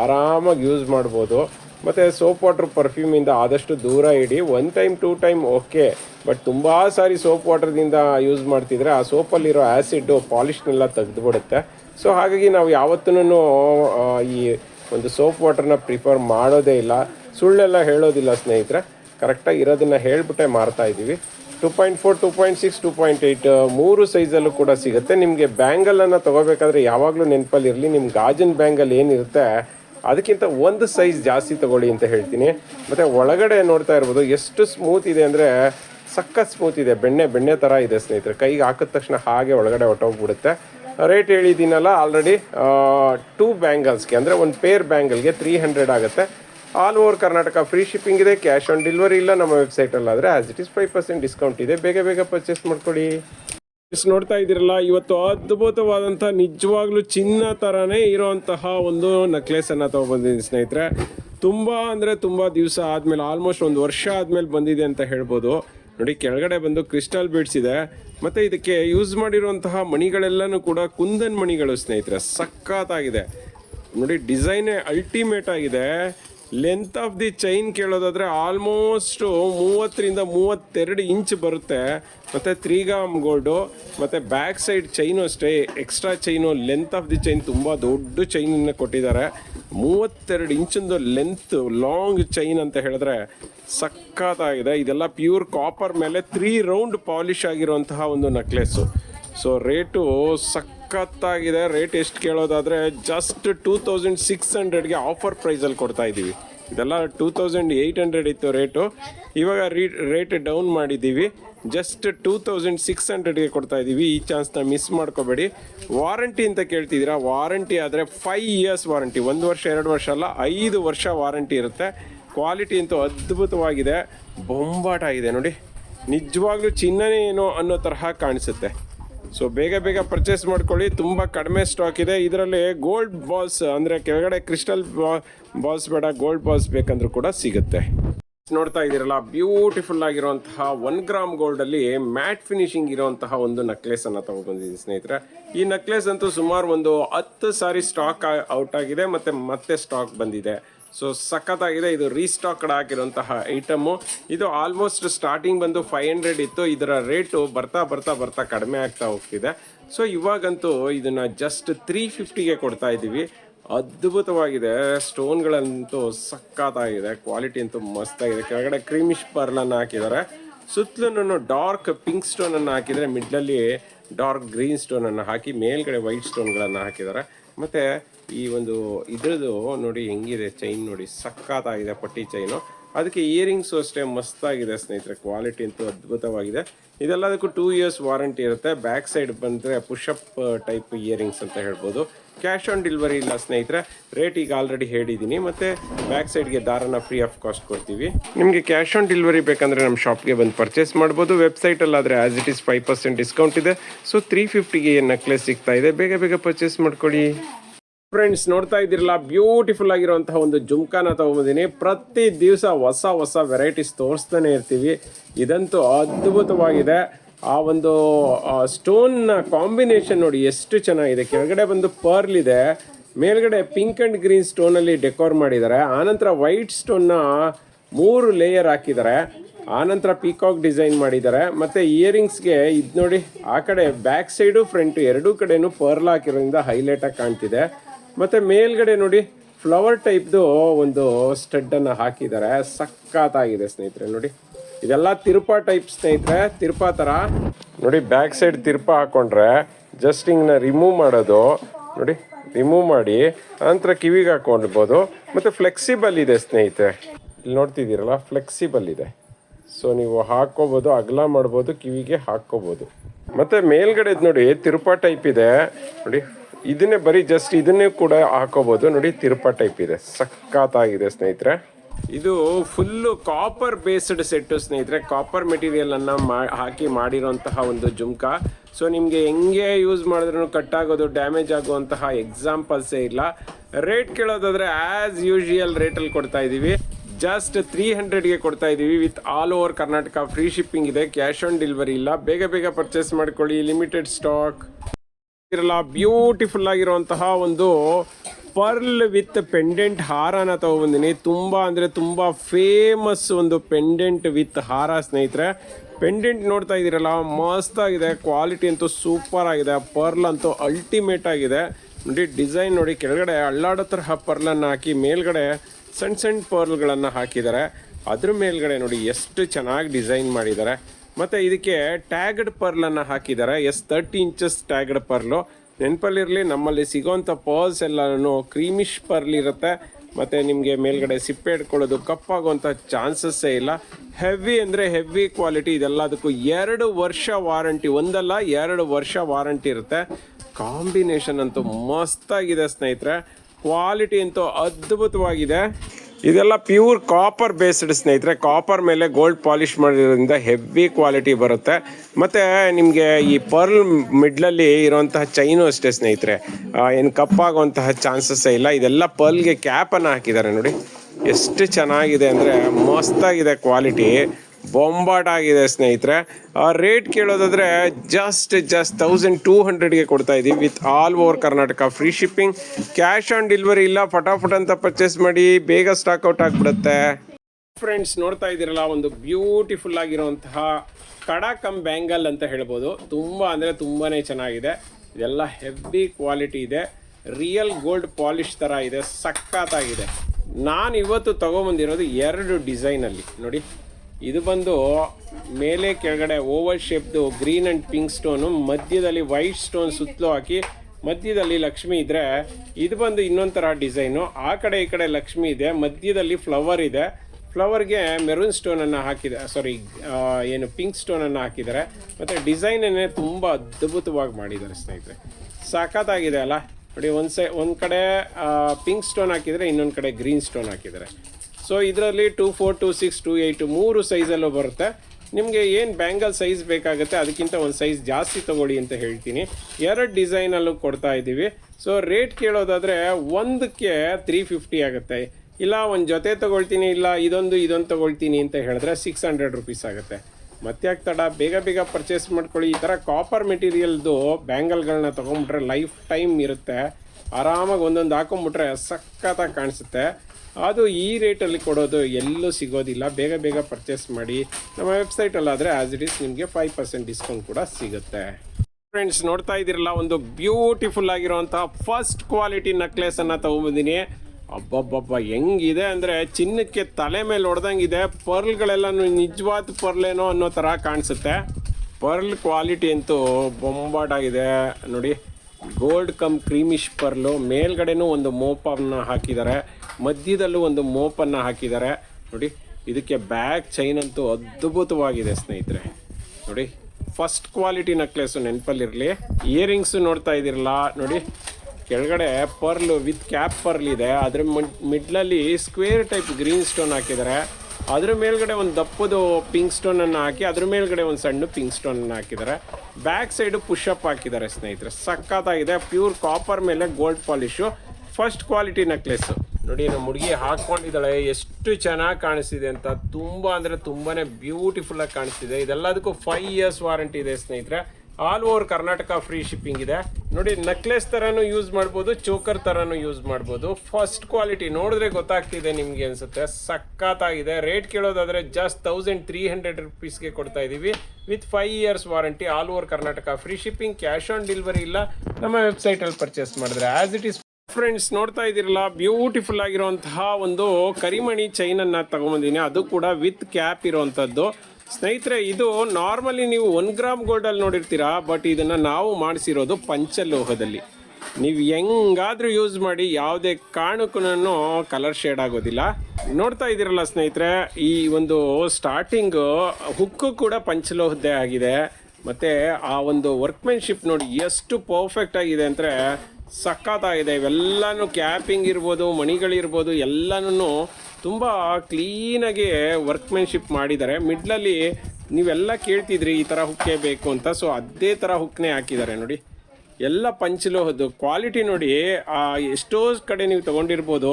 ಆರಾಮಾಗಿ ಯೂಸ್ ಮಾಡ್ಬೋದು. ಮತ್ತು ಸೋಪ್ ವಾಟರ್ ಪರ್ಫ್ಯೂಮಿಂದ ಆದಷ್ಟು ದೂರ ಇಡಿ. One time two time okay but ತುಂಬ ಸಾರಿ ಸೋಪ್ ವಾಟರ್ದಿಂದ ಯೂಸ್ ಮಾಡ್ತಿದ್ರೆ ಆ ಸೋಪಲ್ಲಿರೋ ಆ್ಯಸಿಡ್ಡು ಪಾಲಿಶ್ನೆಲ್ಲ ತೆಗೆದುಬಿಡುತ್ತೆ. ಸೊ ಹಾಗಾಗಿ ನಾವು ಯಾವತ್ತೂ ಈ ಒಂದು ಸೋಪ್ ವಾಟರ್ನ ಪ್ರಿಫರ್ ಮಾಡೋದೇ ಇಲ್ಲ. ಸುಳ್ಳೆಲ್ಲ ಹೇಳೋದಿಲ್ಲ ಸ್ನೇಹಿತರೆ. ಕರೆಕ್ಟಾಗಿ ಇರೋದನ್ನ ಹೇಳ್ಬಿಟ್ಟೆ ಮಾರ್ತಾ ಇದ್ದೀವಿ. Two point four two point six two point eight ಮೂರು ಸೈಜಲ್ಲೂ ಕೂಡ ಸಿಗುತ್ತೆ. ನಿಮಗೆ ಬ್ಯಾಂಗಲನ್ನು ತೊಗೋಬೇಕಾದ್ರೆ ಯಾವಾಗಲೂ ನೆನಪಲ್ಲಿರಲಿ ನಿಮ್ಮ ಗಾಜಿನ ಬ್ಯಾಂಗಲ್ ಏನಿರುತ್ತೆ, ಅದಕ್ಕಿಂತ ಒಂದು ಸೈಜ್ ಜಾಸ್ತಿ ತಗೊಳ್ಳಿ ಅಂತ ಹೇಳ್ತೀನಿ. ಮತ್ತು ಒಳಗಡೆ ನೋಡ್ತಾ ಇರ್ಬೋದು, ಎಷ್ಟು ಸ್ಮೂತ್ ಇದೆ ಅಂದರೆ ಸಖತ್ ಸ್ಮೂತ್ ಇದೆ. ಬೆಣ್ಣೆ ಬೆಣ್ಣೆ ಥರ ಇದೆ ಸ್ನೇಹಿತರೆ. ಕೈಗೆ ಹಾಕಿದ ತಕ್ಷಣ ಹಾಗೆ ಒಳಗಡೆ ಹೊಟ್ಟೋಗ್ಬಿಡುತ್ತೆ. ರೇಟ್ ಹೇಳಿದ್ದೀನಲ್ಲ ಆಲ್ರೆಡಿ ಟೂ ಬ್ಯಾಂಗಲ್ಸ್ಗೆ ಅಂದರೆ ಒಂದು ಪೇರ್ ಬ್ಯಾಂಗಲ್ಗೆ ತ್ರೀ ಹಂಡ್ರೆಡ್ ಆಗುತ್ತೆ. All over Karnataka free shipping ಇದೆ, ಕ್ಯಾಶ್ ಆನ್ ಡೆಲಿವರಿ ಇಲ್ಲ, ನಮ್ಮ ವೆಬ್ಸೈಟಲ್ಲಿ ಆದರೆ as it is five percent discount ಇದೆ. ಬೇಗ ಬೇಗ ಪರ್ಚೇಸ್ ಮಾಡ್ಕೊಳ್ಳಿ ನೋಡ್ತಾ ಇದ್ದೀರಲ್ಲ, ಇವತ್ತು ಅದ್ಭುತವಾದಂಥ, ನಿಜವಾಗ್ಲೂ ಚಿನ್ನ ಥರನೇ ಇರೋವಂತಹ ಒಂದು ನೆಕ್ಲೆಸ್ ಅನ್ನ ತಗೊಬಂದಿದ್ದೀನಿ ಸ್ನೇಹಿತರೆ. ತುಂಬ ಅಂದರೆ ತುಂಬ ದಿವಸ ಆದಮೇಲೆ ಆಲ್ಮೋಸ್ಟ್ ಒಂದು ವರ್ಷ ಆದಮೇಲೆ ಬಂದಿದೆ ಅಂತ ಹೇಳ್ಬೋದು. ನೋಡಿ, ಕೆಳಗಡೆ ಬಂದು ಕ್ರಿಸ್ಟಲ್ ಬೀಡ್ಸ್ ಇದೆ. ಮತ್ತು ಇದಕ್ಕೆ ಯೂಸ್ ಮಾಡಿರುವಂತಹ ಮಣಿಗಳೆಲ್ಲನೂ ಕೂಡ ಕುಂದನ್ ಮಣಿಗಳು ಸ್ನೇಹಿತರೆ. ಸಖತ್ತಾಗಿದೆ. ನೋಡಿ ಡಿಸೈನೇ ಅಲ್ಟಿಮೇಟ್ ಆಗಿದೆ. ಲೆಂತ್ ಆಫ್ ದಿ ಚೈನ್ ಕೇಳೋದಾದ್ರೆ ಆಲ್ಮೋಸ್ಟ್ ಮೂವತ್ತರಿಂದ ಮೂವತ್ತೆರಡು ಇಂಚ್ ಬರುತ್ತೆ. ಮತ್ತು ತ್ರೀ ಗ್ರಾಮ್ ಗೋಲ್ಡು ಮತ್ತು ಬ್ಯಾಕ್ ಸೈಡ್ ಚೈನು ಅಷ್ಟೇ. Extra chain length of the chain ತುಂಬ ದೊಡ್ಡ ಚೈನನ್ನು ಕೊಟ್ಟಿದ್ದಾರೆ. ಮೂವತ್ತೆರಡು ಇಂಚಿಂದು ಲೆಂತ್ ಲಾಂಗ್ ಚೈನ್ ಅಂತ ಹೇಳಿದ್ರೆ ಸಖತ್ತಾಗಿದೆ. ಇದೆಲ್ಲ ಪ್ಯೂರ್ ಕಾಪರ್ ಮೇಲೆ ತ್ರೀ ರೌಂಡ್ ಪಾಲಿಶ್ ಆಗಿರುವಂತಹ ಒಂದು ನೆಕ್ಲೆಸ್ಸು ಸೊ ರೇಟು ಸಖತ್ತಾಗಿದೆ. ರೇಟ್ ಎಷ್ಟು ಕೇಳೋದಾದರೆ ಜಸ್ಟ್ ಟೂ ತೌಸಂಡ್ ಸಿಕ್ಸ್ ಹಂಡ್ರೆಡ್ಗೆ ಆಫರ್ ಪ್ರೈಸಲ್ಲಿ ಕೊಡ್ತಾ ಇದ್ದೀವಿ. ಇದೆಲ್ಲ ಟೂ ತೌಸಂಡ್ ಏಯ್ಟ್ ಹಂಡ್ರೆಡ್ ಇತ್ತು ರೇಟು. ಇವಾಗ ರೀ, ರೇಟ್ ಡೌನ್ ಮಾಡಿದ್ದೀವಿ. ಜಸ್ಟ್ ಟೂ ತೌಸಂಡ್ ಸಿಕ್ಸ್ ಹಂಡ್ರೆಡ್ಗೆ ಕೊಡ್ತಾ ಇದ್ದೀವಿ. ಈ ಚಾನ್ಸ್ನ ಮಿಸ್ ಮಾಡ್ಕೋಬೇಡಿ. ವಾರಂಟಿ ಅಂತ ಕೇಳ್ತಿದ್ದೀರಾ? ವಾರಂಟಿ ಆದರೆ ಫೈವ್ ಇಯರ್ಸ್ ವಾರಂಟಿ ಒಂದು ವರ್ಷ, ಎರಡು ವರ್ಷ ಅಲ್ಲ, ಐದು ವರ್ಷ ವಾರಂಟಿ ಇರುತ್ತೆ. ಕ್ವಾಲಿಟಿ ಅಂತೂ ಅದ್ಭುತವಾಗಿದೆ. ಬೊಂಬಾಟ ಇದೆ ನೋಡಿ. ನಿಜವಾಗ್ಲೂ ಚಿನ್ನನೇ ಏನೋ ಅನ್ನೋ ತರಹ ಕಾಣಿಸುತ್ತೆ. ಸೊ ಬೇಗ ಬೇಗ ಪರ್ಚೇಸ್ ಮಾಡ್ಕೊಳ್ಳಿ. ತುಂಬ ಕಡಿಮೆ ಸ್ಟಾಕ್ ಇದೆ. ಇದರಲ್ಲಿ ಗೋಲ್ಡ್ ಬಾಲ್ಸ್ ಅಂದರೆ ಕೆಳಗಡೆ ಕ್ರಿಸ್ಟಲ್ ಬಾಲ್ಸ್ ಬೇಡ ಗೋಲ್ಡ್ ಬಾಲ್ಸ್ ಬೇಕಂದ್ರೂ ಕೂಡ ಸಿಗುತ್ತೆ. ನೋಡ್ತಾ ಇದ್ದೀರಲ್ಲ ಬ್ಯೂಟಿಫುಲ್ ಆಗಿರುವಂತಹ ಒನ್ ಗ್ರಾಮ್ ಗೋಲ್ಡ್ ಅಲ್ಲಿ ಮ್ಯಾಟ್ ಫಿನಿಶಿಂಗ್ ಇರುವಂತಹ ಒಂದು ನೆಕ್ಲೆಸ್ ಅನ್ನ ತಗೊಂಡ್ಬಂದಿದ್ದೀನಿ ಸ್ನೇಹಿತರೆ. ಈ ನೆಕ್ಲೆಸ್ ಅಂತೂ ಸುಮಾರು ಒಂದು ಹತ್ತು ಸಾರಿ ಸ್ಟಾಕ್ ಔಟ್ ಆಗಿದೆ, ಮತ್ತೆ ಮತ್ತೆ ಸ್ಟಾಕ್ ಬಂದಿದೆ. ಸೊ ಸಖತ್ತಾಗಿದೆ. ಇದು ರೀಸ್ಟಾಕ್ಡ್ ಆಗಿರುವಂತಹ ಐಟಮು ಇದು ಆಲ್ಮೋಸ್ಟ್ ಸ್ಟಾರ್ಟಿಂಗ್ ಬಂದು ಫೈವ್ ಹಂಡ್ರೆಡ್ ಇತ್ತು. ಇದರ ರೇಟು ಬರ್ತಾ ಬರ್ತಾ ಬರ್ತಾ ಕಡಿಮೆ ಆಗ್ತಾ ಹೋಗ್ತಿದೆ. ಸೊ ಇವಾಗಂತೂ ಇದನ್ನ ಜಸ್ಟ್ ತ್ರೀ ಫಿಫ್ಟಿಗೆ ಕೊಡ್ತಾ ಇದ್ದೀವಿ. ಅದ್ಭುತವಾಗಿದೆ. ಸ್ಟೋನ್ಗಳಂತೂ ಸಖತ್ತಾಗಿದೆ. ಕ್ವಾಲಿಟಿ ಅಂತೂ ಮಸ್ತಾಗಿದೆ ಕೆಳಗಡೆ ಕ್ರೀಮಿಶ್ ಪರ್ಲನ್ನು ಹಾಕಿದ್ದಾರೆ. ಸುತ್ತಲೂ ಡಾರ್ಕ್ ಪಿಂಕ್ ಸ್ಟೋನ್ ಅನ್ನು ಹಾಕಿದರೆ ಮಿಡ್ಲಲ್ಲಿ ಡಾರ್ಕ್ ಗ್ರೀನ್ ಸ್ಟೋನನ್ನು ಹಾಕಿ ಮೇಲ್ಗಡೆ ವೈಟ್ ಸ್ಟೋನ್ಗಳನ್ನು ಹಾಕಿದ್ದಾರೆ ಮತ್ತು ಈ ಒಂದು ಇದ್ರದ್ದು ನೋಡಿ ಹೆಂಗಿದೆ ಚೈನ್ ನೋಡಿ ಸಕ್ಕತ್ತಾಗಿದೆ ಪಟ್ಟಿ ಚೈನು. ಅದಕ್ಕೆ ಇಯರಿಂಗ್ಸು ಅಷ್ಟೇ ಮಸ್ತಾಗಿದೆ ಸ್ನೇಹಿತರೆ, ಕ್ವಾಲಿಟಿ ಅಂತೂ ಅದ್ಭುತವಾಗಿದೆ. ಇದೆಲ್ಲದಕ್ಕೂ ಟೂ ಇಯರ್ಸ್ ವಾರಂಟಿ ಇರುತ್ತೆ. ಬ್ಯಾಕ್ ಸೈಡ್ ಬಂದರೆ ಪುಷಪ್ ಟೈಪ್ ಇಯರಿಂಗ್ಸ್ ಅಂತ ಹೇಳ್ಬೋದು. ಕ್ಯಾಶ್ ಆನ್ ಡೆಲಿವರಿ ಇಲ್ಲ, ಸ್ನೇಹಿತರೆ. ರೇಟ್ ಈಗ ಆಲ್ರೆಡಿ ಹೇಳಿದ್ದೀನಿ. ಮತ್ತು ಬ್ಯಾಕ್ ಸೈಡ್ಗೆ ದಾರನ ಫ್ರೀ ಆಫ್ ಕಾಸ್ಟ್ ಕೊಡ್ತೀವಿ. ನಿಮಗೆ ಕ್ಯಾಶ್ ಆನ್ ಡೆಲಿವರಿ ಬೇಕಂದರೆ ನಮ್ಮ ಶಾಪ್ಗೆ ಬಂದು ಪರ್ಚೇಸ್ ಮಾಡ್ಬೋದು. ವೆಬ್ಸೈಟಲ್ಲಾದರೆ as it is five percent discount ಇದೆ. ಸೊ ತ್ರೀ ಫಿಫ್ಟಿಗೆ ನೆಕ್ಲೆಸ್ ಸಿಗ್ತಾ ಇದೆ. ಬೇಗ ಬೇಗ ಪರ್ಚೇಸ್ ಮಾಡ್ಕೊಳ್ಳಿ. ಫ್ರೆಂಡ್ಸ್ ನೋಡ್ತಾ ಇದ್ದೀರಲ್ಲ ಬ್ಯೂಟಿಫುಲ್ ಆಗಿರುವಂತಹ ಒಂದು ಜುಮ್ಕಾನ ತಗೊಂಬಂದಿನಿ. ಪ್ರತಿ ದಿವಸ ಹೊಸ ಹೊಸ ವೆರೈಟೀಸ್ ತೋರಿಸ್ತಾನೆ ಇರ್ತೀವಿ. ಇದಂತೂ ಅದ್ಭುತವಾಗಿದೆ. ಆ ಒಂದು ಸ್ಟೋನ್ ಕಾಂಬಿನೇಷನ್ ನೋಡಿ ಎಷ್ಟು ಚೆನ್ನಾಗಿದೆ. ಕೆಳಗಡೆ ಬಂದು ಪರ್ಲ್ ಇದೆ. ಮೇಲ್ಗಡೆ ಪಿಂಕ್ ಅಂಡ್ ಗ್ರೀನ್ ಸ್ಟೋನ್ ಅಲ್ಲಿ ಡೆಕೋರ್ ಮಾಡಿದ್ದಾರೆ. ಆನಂತರ ವೈಟ್ ಸ್ಟೋನ್ನ ಮೂರು ಲೇಯರ್ ಹಾಕಿದ್ದಾರೆ. ಆನಂತರ ಪೀಕಾಕ್ ಡಿಸೈನ್ ಮಾಡಿದ್ದಾರೆ. ಮತ್ತೆ ಇಯರಿಂಗ್ಸ್ಗೆ ಇದು ನೋಡಿ, ಆ ಕಡೆ ಬ್ಯಾಕ್ ಸೈಡು ಫ್ರಂಟ್ ಎರಡೂ ಕಡೆನೂ ಪರ್ಲ್ ಹಾಕಿರೋದ್ರಿಂದ ಹೈಲೈಟ್ ಆಗಿ ಕಾಣ್ತಿದೆ. ಮತ್ತೆ ಮೇಲ್ಗಡೆ ನೋಡಿ, ಫ್ಲವರ್ ಟೈಪ್ದು ಒಂದು ಸ್ಟಡ್ ಅನ್ನ ಹಾಕಿದ್ದಾರೆ. ಸಖತ್ತಾಗಿದೆ ಸ್ನೇಹಿತರೆ, ನೋಡಿ. ಇದೆಲ್ಲ ತಿರುಪ ಟೈಪ್ ಸ್ನೇಹಿತರೆ ತಿರುಪ ತರ. ನೋಡಿ ಬ್ಯಾಕ್ ಸೈಡ್ ತಿರುಪ ಹಾಕೊಂಡ್ರೆ ಜಸ್ಟ್ ಹಿಂಗ್ನ ರಿಮೂವ್ ಮಾಡೋದು. ನೋಡಿ ರಿಮೂವ್ ಮಾಡಿ ನಂತರ ಕಿವಿಗೆ ಹಾಕೊಂಡ್ಬೋದು ಮತ್ತೆ ಫ್ಲೆಕ್ಸಿಬಲ್ ಇದೆ ಸ್ನೇಹಿತರೆ. ಇಲ್ಲಿ ನೋಡ್ತಿದ್ದೀರಲ್ಲ ಫ್ಲೆಕ್ಸಿಬಲ್ ಇದೆ. ಸೊ ನೀವು ಹಾಕೋಬೋದು ಅಗಲ ಮಾಡ್ಬೋದು, ಕಿವಿಗೆ ಹಾಕೋಬೋದು ಮತ್ತೆ ಮೇಲ್ಗಡೆ ನೋಡಿ, ತಿರುಪ ಟೈಪ್ ಇದೆ. ನೋಡಿ, ಇದನ್ನೇ ಬರೀ ಜಸ್ಟ್ ಇದನ್ನೇ ಕೂಡ ಹಾಕೋಬಹುದು ನೋಡಿ, ತಿರುಪ ಟೈಪ್ ಇದೆ. ಸಖತ್ತಾಗಿದೆ ಸ್ನೇಹಿತರೆ. ಇದು ಫುಲ್ಲು ಕಾಪರ್ ಬೇಸ್ಡ್ ಸೆಟ್ಟು ಸ್ನೇಹಿತರೆ. ಕಾಪರ್ ಮೆಟೀರಿಯಲ್ ಅನ್ನ ಮಾ- ಹಾಕಿ ಮಾಡಿರುವಂತಹ ಒಂದು ಜುಮ್ಕಾ. ಸೊ ನಿಮಗೆ ಹೆಂಗೆ ಯೂಸ್ ಮಾಡಿದ್ರು ಕಟ್ ಆಗೋದು ಡ್ಯಾಮೇಜ್ ಆಗುವಂತಹ ಎಕ್ಸಾಂಪಲ್ಸೇ ಇಲ್ಲ. ರೇಟ್ ಕೇಳೋದಾದ್ರೆ ಆಸ್ ಯೂಶುವಲ್ ರೇಟಲ್ಲಿ ಕೊಡ್ತಾ ಇದ್ದೀವಿ ಜಸ್ಟ್ ತ್ರೀ ಹಂಡ್ರೆಡ್ಗೆ ಕೊಡ್ತಾ ಇದ್ದೀವಿ with all over Karnataka free shipping ಇದೆ ಕ್ಯಾಶ್ ಆನ್ ಡೆಲಿವರಿ ಇಲ್ಲ. ಬೇಗ ಬೇಗ ಪರ್ಚೇಸ್ ಮಾಡ್ಕೊಳ್ಳಿ ಲಿಮಿಟೆಡ್ ಸ್ಟಾಕ್ ಇರಲ್ಲ ಬ್ಯೂಟಿಫುಲ್ ಆಗಿರುವಂತಹ ಒಂದು ಪರ್ಲ್ ವಿತ್ ಪೆಂಡೆಂಟ್ ಹಾರನ ತಗೊಬಂದಿನಿ. ತುಂಬ ಅಂದರೆ ತುಂಬ ಫೇಮಸ್ ಒಂದು ಪೆಂಡೆಂಟ್ ವಿತ್ ಹಾರ ಸ್ನೇಹಿತರೆ. ಪೆಂಡೆಂಟ್ ನೋಡ್ತಾ ಇದ್ದೀರಲ್ಲ, ಮಸ್ತ್ ಆಗಿದೆ. ಕ್ವಾಲಿಟಿ ಅಂತೂ ಸೂಪರ್ ಆಗಿದೆ. ಪರ್ಲ್ ಅಂತೂ ಅಲ್ಟಿಮೇಟ್ ಆಗಿದೆ. ನೋಡಿ ಡಿಸೈನ್ ನೋಡಿ, ಕೆಳಗಡೆ ಅಳ್ಳಾಡೋ ತರಹ ಪರ್ಲನ್ನು ಹಾಕಿ, ಮೇಲ್ಗಡೆ ಸಣ್ಣ ಸಣ್ಣ ಪರ್ಲ್ಗಳನ್ನು ಹಾಕಿದ್ದಾರೆ. ಅದ್ರ ಮೇಲ್ಗಡೆ ನೋಡಿ, ಎಷ್ಟು ಚೆನ್ನಾಗಿ ಡಿಸೈನ್ ಮಾಡಿದ್ದಾರೆ. ಮತ್ತೆ ಇದಕ್ಕೆ ಟ್ಯಾಗ್ಡ್ ಪರ್ಲ್ ಅನ್ನ ಹಾಕಿದ್ದಾರೆ. Yes thirty inches tagged pearl. ನೆನಪಲ್ಲಿರಲಿ, ನಮ್ಮಲ್ಲಿ ಸಿಗೋಂಥ ಪಾಲ್ಸ್ ಎಲ್ಲನೂ ಕ್ರೀಮಿಶ್ ಪರ್ಲ್ ಇರುತ್ತೆ. ಮತ್ತು ನಿಮಗೆ ಮೇಲ್ಗಡೆ ಸಿಪ್ಪೆ ಇಟ್ಕೊಳ್ಳೋದು ಕಪ್ಪಾಗುವಂಥ ಚಾನ್ಸಸ್ಸೇ ಇಲ್ಲ. ಹೆವಿ ಅಂದರೆ ಹೆವಿ ಕ್ವಾಲಿಟಿ ಇದೆಲ್ಲದಕ್ಕೂ ಎರಡು ವರ್ಷ ವಾರಂಟಿ ಒಂದಲ್ಲ, ಎರಡು ವರ್ಷ ವಾರಂಟಿ ಇರುತ್ತೆ. ಕಾಂಬಿನೇಷನ್ ಅಂತೂ ಮಸ್ತಾಗಿದೆ ಸ್ನೇಹಿತರೆ. ಕ್ವಾಲಿಟಿ ಅಂತೂ ಅದ್ಭುತವಾಗಿದೆ. ಇದೆಲ್ಲ ಪ್ಯೂರ್ ಕಾಪರ್ ಬೇಸ್ಡ್ ಸ್ನೇಹಿತರೆ. ಕಾಪರ್ ಮೇಲೆ ಗೋಲ್ಡ್ ಪಾಲಿಶ್ ಮಾಡಿರೋದ್ರಿಂದ ಹೆವಿ ಕ್ವಾಲಿಟಿ ಬರುತ್ತೆ. ಮತ್ತು ನಿಮಗೆ ಈ ಪರ್ಲ್ ಮಿಡ್ಲಲ್ಲಿ ಇರುವಂತಹ ಚೈನು ಅಷ್ಟೇ ಸ್ನೇಹಿತರೆ. ಏನು ಕಪ್ಪಾಗುವಂತಹ ಚಾನ್ಸಸ್ಸೇ ಇಲ್ಲ. ಇದೆಲ್ಲ ಪರ್ಲ್ಗೆ ಕ್ಯಾಪನ್ನು ಹಾಕಿದ್ದಾರೆ ನೋಡಿ. ಎಷ್ಟು ಚೆನ್ನಾಗಿದೆ ಅಂದರೆ ಮಸ್ತಾಗಿದೆ ಕ್ವಾಲಿಟಿ ಬೊಂಬಾಟ್ ಆಗಿದೆ ಸ್ನೇಹಿತರೆ ರೇಟ್ ಕೇಳೋದಾದರೆ ಜಸ್ಟ್ ಜಸ್ಟ್ ತೌಸಂಡ್ ಟೂ ಹಂಡ್ರೆಡ್ಗೆ ಕೊಡ್ತಾ ಇದ್ದೀವಿ with all over Karnataka free shipping cash on delivery ಇಲ್ಲ. ಫಟಾಫಟ್ ಅಂತ ಪರ್ಚೇಸ್ ಮಾಡಿ ಬೇಗ ಸ್ಟಾಕ್ ಔಟ್ ಆಗಿಬಿಡುತ್ತೆ. ಫ್ರೆಂಡ್ಸ್ ನೋಡ್ತಾ ಇದ್ದೀರಲ್ಲ, ಒಂದು ಬ್ಯೂಟಿಫುಲ್ ಆಗಿರುವಂತಹ ಕಡಕಮ್ ಬ್ಯಾಂಗಲ್ ಅಂತ ಹೇಳ್ಬೋದು. ತುಂಬ ಅಂದರೆ ತುಂಬಾ ಚೆನ್ನಾಗಿದೆ. ಇದೆಲ್ಲ ಹೆವಿ ಕ್ವಾಲಿಟಿ ಇದೆ. ರಿಯಲ್ ಗೋಲ್ಡ್ ಪಾಲಿಶ್ ಥರ ಇದೆ. ಸಖತ್ತಾಗಿದೆ. ನಾನು ಇವತ್ತು ತೊಗೊಂಬಂದಿರೋದು ಎರಡು ಡಿಸೈನಲ್ಲಿ ನೋಡಿ. ಇದು ಬಂದು ಮೇಲೆ ಕೆಳಗಡೆ ಓವಲ್ ಶೇಪ್ದು ಗ್ರೀನ್ ಆ್ಯಂಡ್ ಪಿಂಕ್ ಸ್ಟೋನು, ಮಧ್ಯದಲ್ಲಿ ವೈಟ್ ಸ್ಟೋನ್ ಸುತ್ತಲೂ ಹಾಕಿ, ಮಧ್ಯದಲ್ಲಿ ಲಕ್ಷ್ಮಿ ಇದ್ರೆ ಇದು ಬಂದು ಇನ್ನೊಂದು ಥರ ಡಿಸೈನು. ಆ ಕಡೆ ಈ ಕಡೆ ಲಕ್ಷ್ಮಿ ಇದೆ, ಮಧ್ಯದಲ್ಲಿ ಫ್ಲವರ್ ಇದೆ. ಫ್ಲವರ್ಗೆ ಮೆರೂನ್ ಸ್ಟೋನನ್ನು ಹಾಕಿದೆ, ಸಾರಿ ಏನು ಪಿಂಕ್ ಸ್ಟೋನನ್ನು ಹಾಕಿದ್ದಾರೆ ಮತ್ತು ಡಿಸೈನನ್ನೇ ತುಂಬ ಅದ್ಭುತವಾಗಿ ಮಾಡಿದ್ದಾರೆ ಸ್ನೇಹಿತರೆ. ಸಾಕತ್ತಾಗಿದೆ ಅಲ್ಲ? ನೋಡಿ ಒಂದು ಸೈ ಒಂದು ಕಡೆ ಪಿಂಕ್ ಸ್ಟೋನ್ ಹಾಕಿದರೆ ಇನ್ನೊಂದು ಕಡೆ ಗ್ರೀನ್ ಸ್ಟೋನ್ ಹಾಕಿದ್ದಾರೆ ಸೊ ಇದರಲ್ಲಿ two four to six to eight ಮೂರು ಸೈಜಲ್ಲೂ ಬರುತ್ತೆ. ನಿಮಗೆ ಏನು ಬ್ಯಾಂಗಲ್ ಸೈಜ್ ಬೇಕಾಗುತ್ತೆ, ಅದಕ್ಕಿಂತ ಒಂದು ಸೈಜ್ ಜಾಸ್ತಿ ತಗೊಳ್ಳಿ ಅಂತ ಹೇಳ್ತೀನಿ. ಎರಡು ಡಿಸೈನಲ್ಲೂ ಕೊಡ್ತಾ ಇದ್ದೀವಿ ಸೊ ರೇಟ್ ಕೇಳೋದಾದರೆ ಒಂದಕ್ಕೆ ತ್ರೀ ಫಿಫ್ಟಿ ಆಗುತ್ತೆ. ಇಲ್ಲ, ಒಂದು ಜೊತೆ ತೊಗೊಳ್ತೀನಿ, ಇಲ್ಲ, ಇದೊಂದು ಇದೊಂದು ತೊಗೊಳ್ತೀನಿ ಅಂತ ಹೇಳಿದ್ರೆ ಸಿಕ್ಸ್ ಹಂಡ್ರೆಡ್ ರುಪೀಸ್ ಆಗುತ್ತೆ. ಮತ್ತೆ ಯಾಕೆ ತಡ? ಬೇಗ ಬೇಗ ಪರ್ಚೇಸ್ ಮಾಡ್ಕೊಳ್ಳಿ. ಈ ಥರ ಕಾಪರ್ ಮೆಟೀರಿಯಲ್ದು ಬ್ಯಾಂಗಲ್ಗಳನ್ನ ತೊಗೊಂಬಿಟ್ರೆ ಲೈಫ್ ಟೈಮ್ ಇರುತ್ತೆ. ಆರಾಮಾಗಿ ಒಂದೊಂದು ಹಾಕೊಂಬಿಟ್ರೆ ಸಖತ್ತಾಗಿ ಕಾಣಿಸುತ್ತೆ. ಅದು ಈ ರೇಟಲ್ಲಿ ಕೊಡೋದು ಎಲ್ಲೂ ಸಿಗೋದಿಲ್ಲ. ಬೇಗ ಬೇಗ ಪರ್ಚೇಸ್ ಮಾಡಿ ನಮ್ಮ ವೆಬ್ಸೈಟಲ್ಲಾದರೆ ಆ್ಯಸ್ ಇಟ್ ಈಸ್ ನಿಮಗೆ ಫೈವ್ ಪರ್ಸೆಂಟ್ ಡಿಸ್ಕೌಂಟ್ ಕೂಡ ಸಿಗುತ್ತೆ. ಫ್ರೆಂಡ್ಸ್ ನೋಡ್ತಾ ಇದ್ದೀರಲ್ಲ, ಒಂದು ಬ್ಯೂಟಿಫುಲ್ ಆಗಿರುವಂಥ ಫಸ್ಟ್ ಕ್ವಾಲಿಟಿ ನೆಕ್ಲೆಸನ್ನು ತೊಗೊಂಬಂದಿನಿ. ಅಬ್ಬಬ್ಬಬ್ಬ, ಹೆಂಗಿದೆ ಅಂದರೆ ಚಿನ್ನಕ್ಕೆ ತಲೆ ಮೇಲೆ ಹೊಡೆದಂಗಿದೆ ಪರ್ಲ್ಗಳೆಲ್ಲ ನಿಜವಾದ ಪರ್ಲೇನೋ ಅನ್ನೋ ಥರ ಕಾಣಿಸುತ್ತೆ. ಪರ್ಲ್ ಕ್ವಾಲಿಟಿ ಅಂತೂ ಬೊಂಬಾಟಾಗಿದೆ. ನೋಡಿ ಗೋಲ್ಡ್ ಕಮ್ ಕ್ರೀಮಿಶ್ ಪರ್ಲು, ಮೇಲ್ಗಡೆನೂ ಒಂದು ಮೋಪನ್ನು ಹಾಕಿದ್ದಾರೆ. ಮಧ್ಯದಲ್ಲೂ ಒಂದು ಮೋಪನ್ನು ಹಾಕಿದ್ದಾರೆ. ನೋಡಿ, ಇದಕ್ಕೆ ಬ್ಯಾಕ್ ಚೈನ್ ಅಂತೂ ಅದ್ಭುತವಾಗಿದೆ ಸ್ನೇಹಿತರೆ. ನೋಡಿ, ಫಸ್ಟ್ ಕ್ವಾಲಿಟಿ ನೆಕ್ಲೆಸ್ ನೆನಪಲ್ಲಿರಲಿ. ಇಯರಿಂಗ್ಸ್ ನೋಡ್ತಾ ಇದ್ದೀರಲ್ಲ. ನೋಡಿ, ಕೆಳಗಡೆ ಪರ್ಲು ವಿತ್ ಕ್ಯಾಪ್ ಪರ್ಲ್ ಇದೆ. ಅದ್ರ ಮಿಡ್ಲಲ್ಲಿ ಸ್ಕ್ವೇರ್ ಟೈಪ್ ಗ್ರೀನ್ ಸ್ಟೋನ್ ಹಾಕಿದ್ದಾರೆ. ಅದ್ರ ಮೇಲ್ಗಡೆ ಒಂದು ದಪ್ಪದು ಪಿಂಕ್ ಸ್ಟೋನ್ ಅನ್ನು ಹಾಕಿ, ಅದ್ರ ಮೇಲ್ಗಡೆ ಒಂದು ಸಣ್ಣ ಪಿಂಕ್ ಸ್ಟೋನ್ ಅನ್ನು ಹಾಕಿದ್ದಾರೆ. ಬ್ಯಾಕ್ ಸೈಡು ಪುಷ್ ಅಪ್ ಹಾಕಿದ್ದಾರೆ ಸ್ನೇಹಿತರೆ. ಸಖತ್ತಾಗಿದೆ. ಪ್ಯೂರ್ ಕಾಪರ್ ಮೇಲೆ gold polish. First quality necklace ನೋಡಿ, ನಮ್ಮ ಹುಡುಗಿ ಹಾಕೊಂಡಿದ್ದಾಳೆ ಎಷ್ಟು ಚೆನ್ನಾಗಿ ಕಾಣಿಸ್ತಿದೆ ಅಂತ ತುಂಬ ಅಂದರೆ ತುಂಬಾನೇ ಬ್ಯೂಟಿಫುಲ್ ಆಗಿ ಕಾಣಿಸ್ತಿದೆ. ಇದೆಲ್ಲದಕ್ಕೂ ಫೈವ್ ಇಯರ್ಸ್ ವಾರಂಟಿ ಇದೆ, ಸ್ನೇಹಿತರೆ. All over Karnataka free shipping ಇದೆ. ನೋಡಿ ನೆಕ್ಲೆಸ್ ಥರನೂ ಯೂಸ್ ಮಾಡ್ಬೋದು ಚೋಕರ್ ಥರನೂ ಯೂಸ್ ಮಾಡ್ಬೋದು. ಫಸ್ಟ್ ಕ್ವಾಲಿಟಿ ನೋಡಿದ್ರೆ ಗೊತ್ತಾಗ್ತಿದೆ ನಿಮಗೆ ಅನ್ಸುತ್ತೆ. ಸಖತ್ತಾಗಿದೆ. ರೇಟ್ ಕೇಳೋದಾದ್ರೆ ಜಸ್ಟ್ ತೌಸಂಡ್ ತ್ರೀ ಹಂಡ್ರೆಡ್ ರುಪೀಸ್ಗೆ ಕೊಡ್ತಾ ಇದ್ದೀವಿ with five years warranty all over Karnataka free shipping cash on delivery ಇಲ್ಲ. ನಮ್ಮ ವೆಬ್ಸೈಟಲ್ಲಿ ಪರ್ಚೇಸ್ ಮಾಡಿದ್ರೆ ಆಸ್ ಇಟ್ ಇಸ್ ಫ್ರೆಂಡ್ಸ್ ನೋಡ್ತಾ ಇದ್ದೀರಲ್ಲ? ಬ್ಯೂಟಿಫುಲ್ ಆಗಿರುವಂತಹ ಒಂದು ಕರಿಮಣಿ ಚೈನ್ ಅನ್ನ ತಗೊಂಬಂದಿನಿ. ಅದು ಕೂಡ ವಿತ್ ಕ್ಯಾಪ್ ಇರುವಂತದ್ದು. ಸ್ನೇಹಿತರೆ, ಇದು ನಾರ್ಮಲಿ ನೀವು ಒನ್ ಗ್ರಾಮ್ ಗೋಲ್ಡ್ ಅಲ್ಲಿ ನೋಡಿರ್ತೀರಾ ಬಟ್ ಇದನ್ನ ನಾವು ಮಾಡಿಸಿರೋದು ಪಂಚಲೋಹದಲ್ಲಿ. ನೀವು ಹೆಂಗಾದ್ರೂ ಯೂಸ್ ಮಾಡಿ, ಯಾವುದೇ ಕಾರಣಕ್ಕೂ ಕಲರ್ ಶೇಡ್ ಆಗೋದಿಲ್ಲ. ನೋಡ್ತಾ ಇದ್ದೀರಲ್ಲ ಸ್ನೇಹಿತರೆ, ಈ ಒಂದು ಸ್ಟಾರ್ಟಿಂಗ್ ಹುಕ್ಕು ಕೂಡ ಪಂಚಲೋಹದ್ದೇ ಆಗಿದೆ. ಮತ್ತೆ ಆ ಒಂದು ವರ್ಕ್ಮೆನ್ಶಿಪ್ ನೋಡಿ, ಎಷ್ಟು ಪರ್ಫೆಕ್ಟ್ ಆಗಿದೆ ಅಂದರೆ ಸಖತ್ತಾಗಿದೆ. ಇವೆಲ್ಲನೂ ಕ್ಯಾಪಿಂಗ್ ಇರ್ಬೋದು, ಮಣಿಗಳಿರ್ಬೋದು ಎಲ್ಲನೂ ತುಂಬ ಕ್ಲೀನಾಗಿ ವರ್ಕ್ಮೆನ್ಶಿಪ್ ಮಾಡಿದ್ದಾರೆ. ಮಿಡ್ಲಲ್ಲಿ ನೀವೆಲ್ಲ ಕೇಳ್ತಿದ್ರಿ ಈ ಥರ ಹುಕ್ಕೆ ಬೇಕು ಅಂತ. ಸೊ ಅದೇ ಥರ ಹುಕ್ನೇ ಹಾಕಿದ್ದಾರೆ ನೋಡಿ. ಎಲ್ಲ ಪಂಚಲೋಹದ್ದು ಕ್ವಾಲಿಟಿ ನೋಡಿ ಎಷ್ಟೋ ಕಡೆ ನೀವು ತೊಗೊಂಡಿರ್ಬೋದು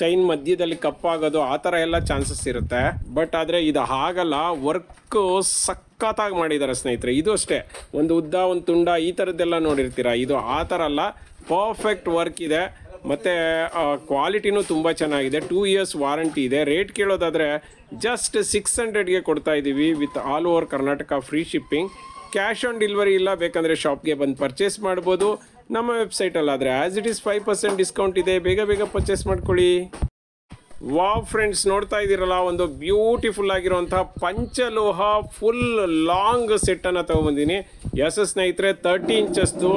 ಚೈನ್ ಮಧ್ಯದಲ್ಲಿ ಕಪ್ಪಾಗೋದು ಆ ಥರ ಎಲ್ಲ ಚಾನ್ಸಸ್ ಇರುತ್ತೆ. ಬಟ್ ಆದರೆ ಇದು ಹಾಗಲ್ಲ. ವರ್ಕ್ ಸಖತ್ತಾಗಿ ಮಾಡಿದ್ದಾರೆ ಸ್ನೇಹಿತರೆ. ಇದು ಅಷ್ಟೇ. ಒಂದು ಉದ್ದ, ಒಂದು ತುಂಡ, ಈ ಥರದ್ದೆಲ್ಲ ನೋಡಿರ್ತೀರ? ಇದು ಆ ಥರ ಅಲ್ಲ. ಪರ್ಫೆಕ್ಟ್ ವರ್ಕ್ ಇದೆ. ಮತ್ತು ಕ್ವಾಲಿಟಿನೂ ತುಂಬ ಚೆನ್ನಾಗಿದೆ. ಟೂ ಇಯರ್ಸ್ ವಾರಂಟಿ ಇದೆ. ರೇಟ್ ಕೇಳೋದಾದರೆ ಜಸ್ಟ್ ಸಿಕ್ಸ್ ಹಂಡ್ರೆಡ್ಗೆ ಕೊಡ್ತಾ ಇದ್ದೀವಿ with all over Karnataka free shipping cash on delivery ಇಲ್ಲ, ಬೇಕಂದರೆ ಶಾಪ್ಗೆ ಬಂದು ಪರ್ಚೇಸ್ ಮಾಡ್ಬೋದು. ನಮ್ಮ ವೆಬ್ಸೈಟಲ್ಲಾದರೆ as it is five percent discount ಇದೆ. ಬೇಗ ಬೇಗ ಪರ್ಚೇಸ್ ಮಾಡ್ಕೊಳ್ಳಿ. ವಾವ್ ಫ್ರೆಂಡ್ಸ್ ನೋಡ್ತಾ ಇದ್ದೀರಲ್ಲ, ಒಂದು ಬ್ಯೂಟಿಫುಲ್ ಆಗಿರುವಂಥ ಪಂಚಲೋಹ ಫುಲ್ ಲಾಂಗ್ ಸೆಟ್ಟನ್ನು ತೊಗೊಂಬಂದಿನಿ. ಎಸ್ ಸ್ನೇಹಿತರೆ ತರ್ಟಿ ಇಂಚಸ್ದು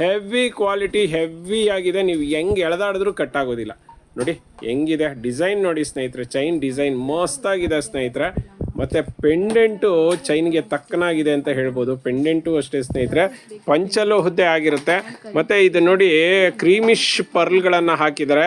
ಹೆವಿ ಕ್ವಾಲಿಟಿ ಹೆವಿ ಆಗಿದೆ. ನೀವು ಹೆಂಗೆ ಎಳೆದಾಡಿದ್ರೂ ಕಟ್ಟಾಗೋದಿಲ್ಲ ನೋಡಿ, ಹೆಂಗಿದೆ? ಡಿಸೈನ್ ನೋಡಿ ಸ್ನೇಹಿತರೆ ಚೈನ್ ಡಿಸೈನ್ ಮಸ್ತಾಗಿದೆ ಸ್ನೇಹಿತರೆ. ಮತ್ತು ಪೆಂಡೆಂಟು ಚೈನ್ಗೆ ತಕ್ಕನಾಗಿದೆ ಅಂತ ಹೇಳ್ಬೋದು. ಪೆಂಡೆಂಟು ಅಷ್ಟೇ ಸ್ನೇಹಿತರೆ. ಪಂಚಲೋಹದ್ದೇ ಆಗಿರುತ್ತೆ. ಮತ್ತು ಇದು ನೋಡಿ ಕ್ರೀಮಿಶ್ ಪರ್ಲ್ಗಳನ್ನು ಹಾಕಿದರೆ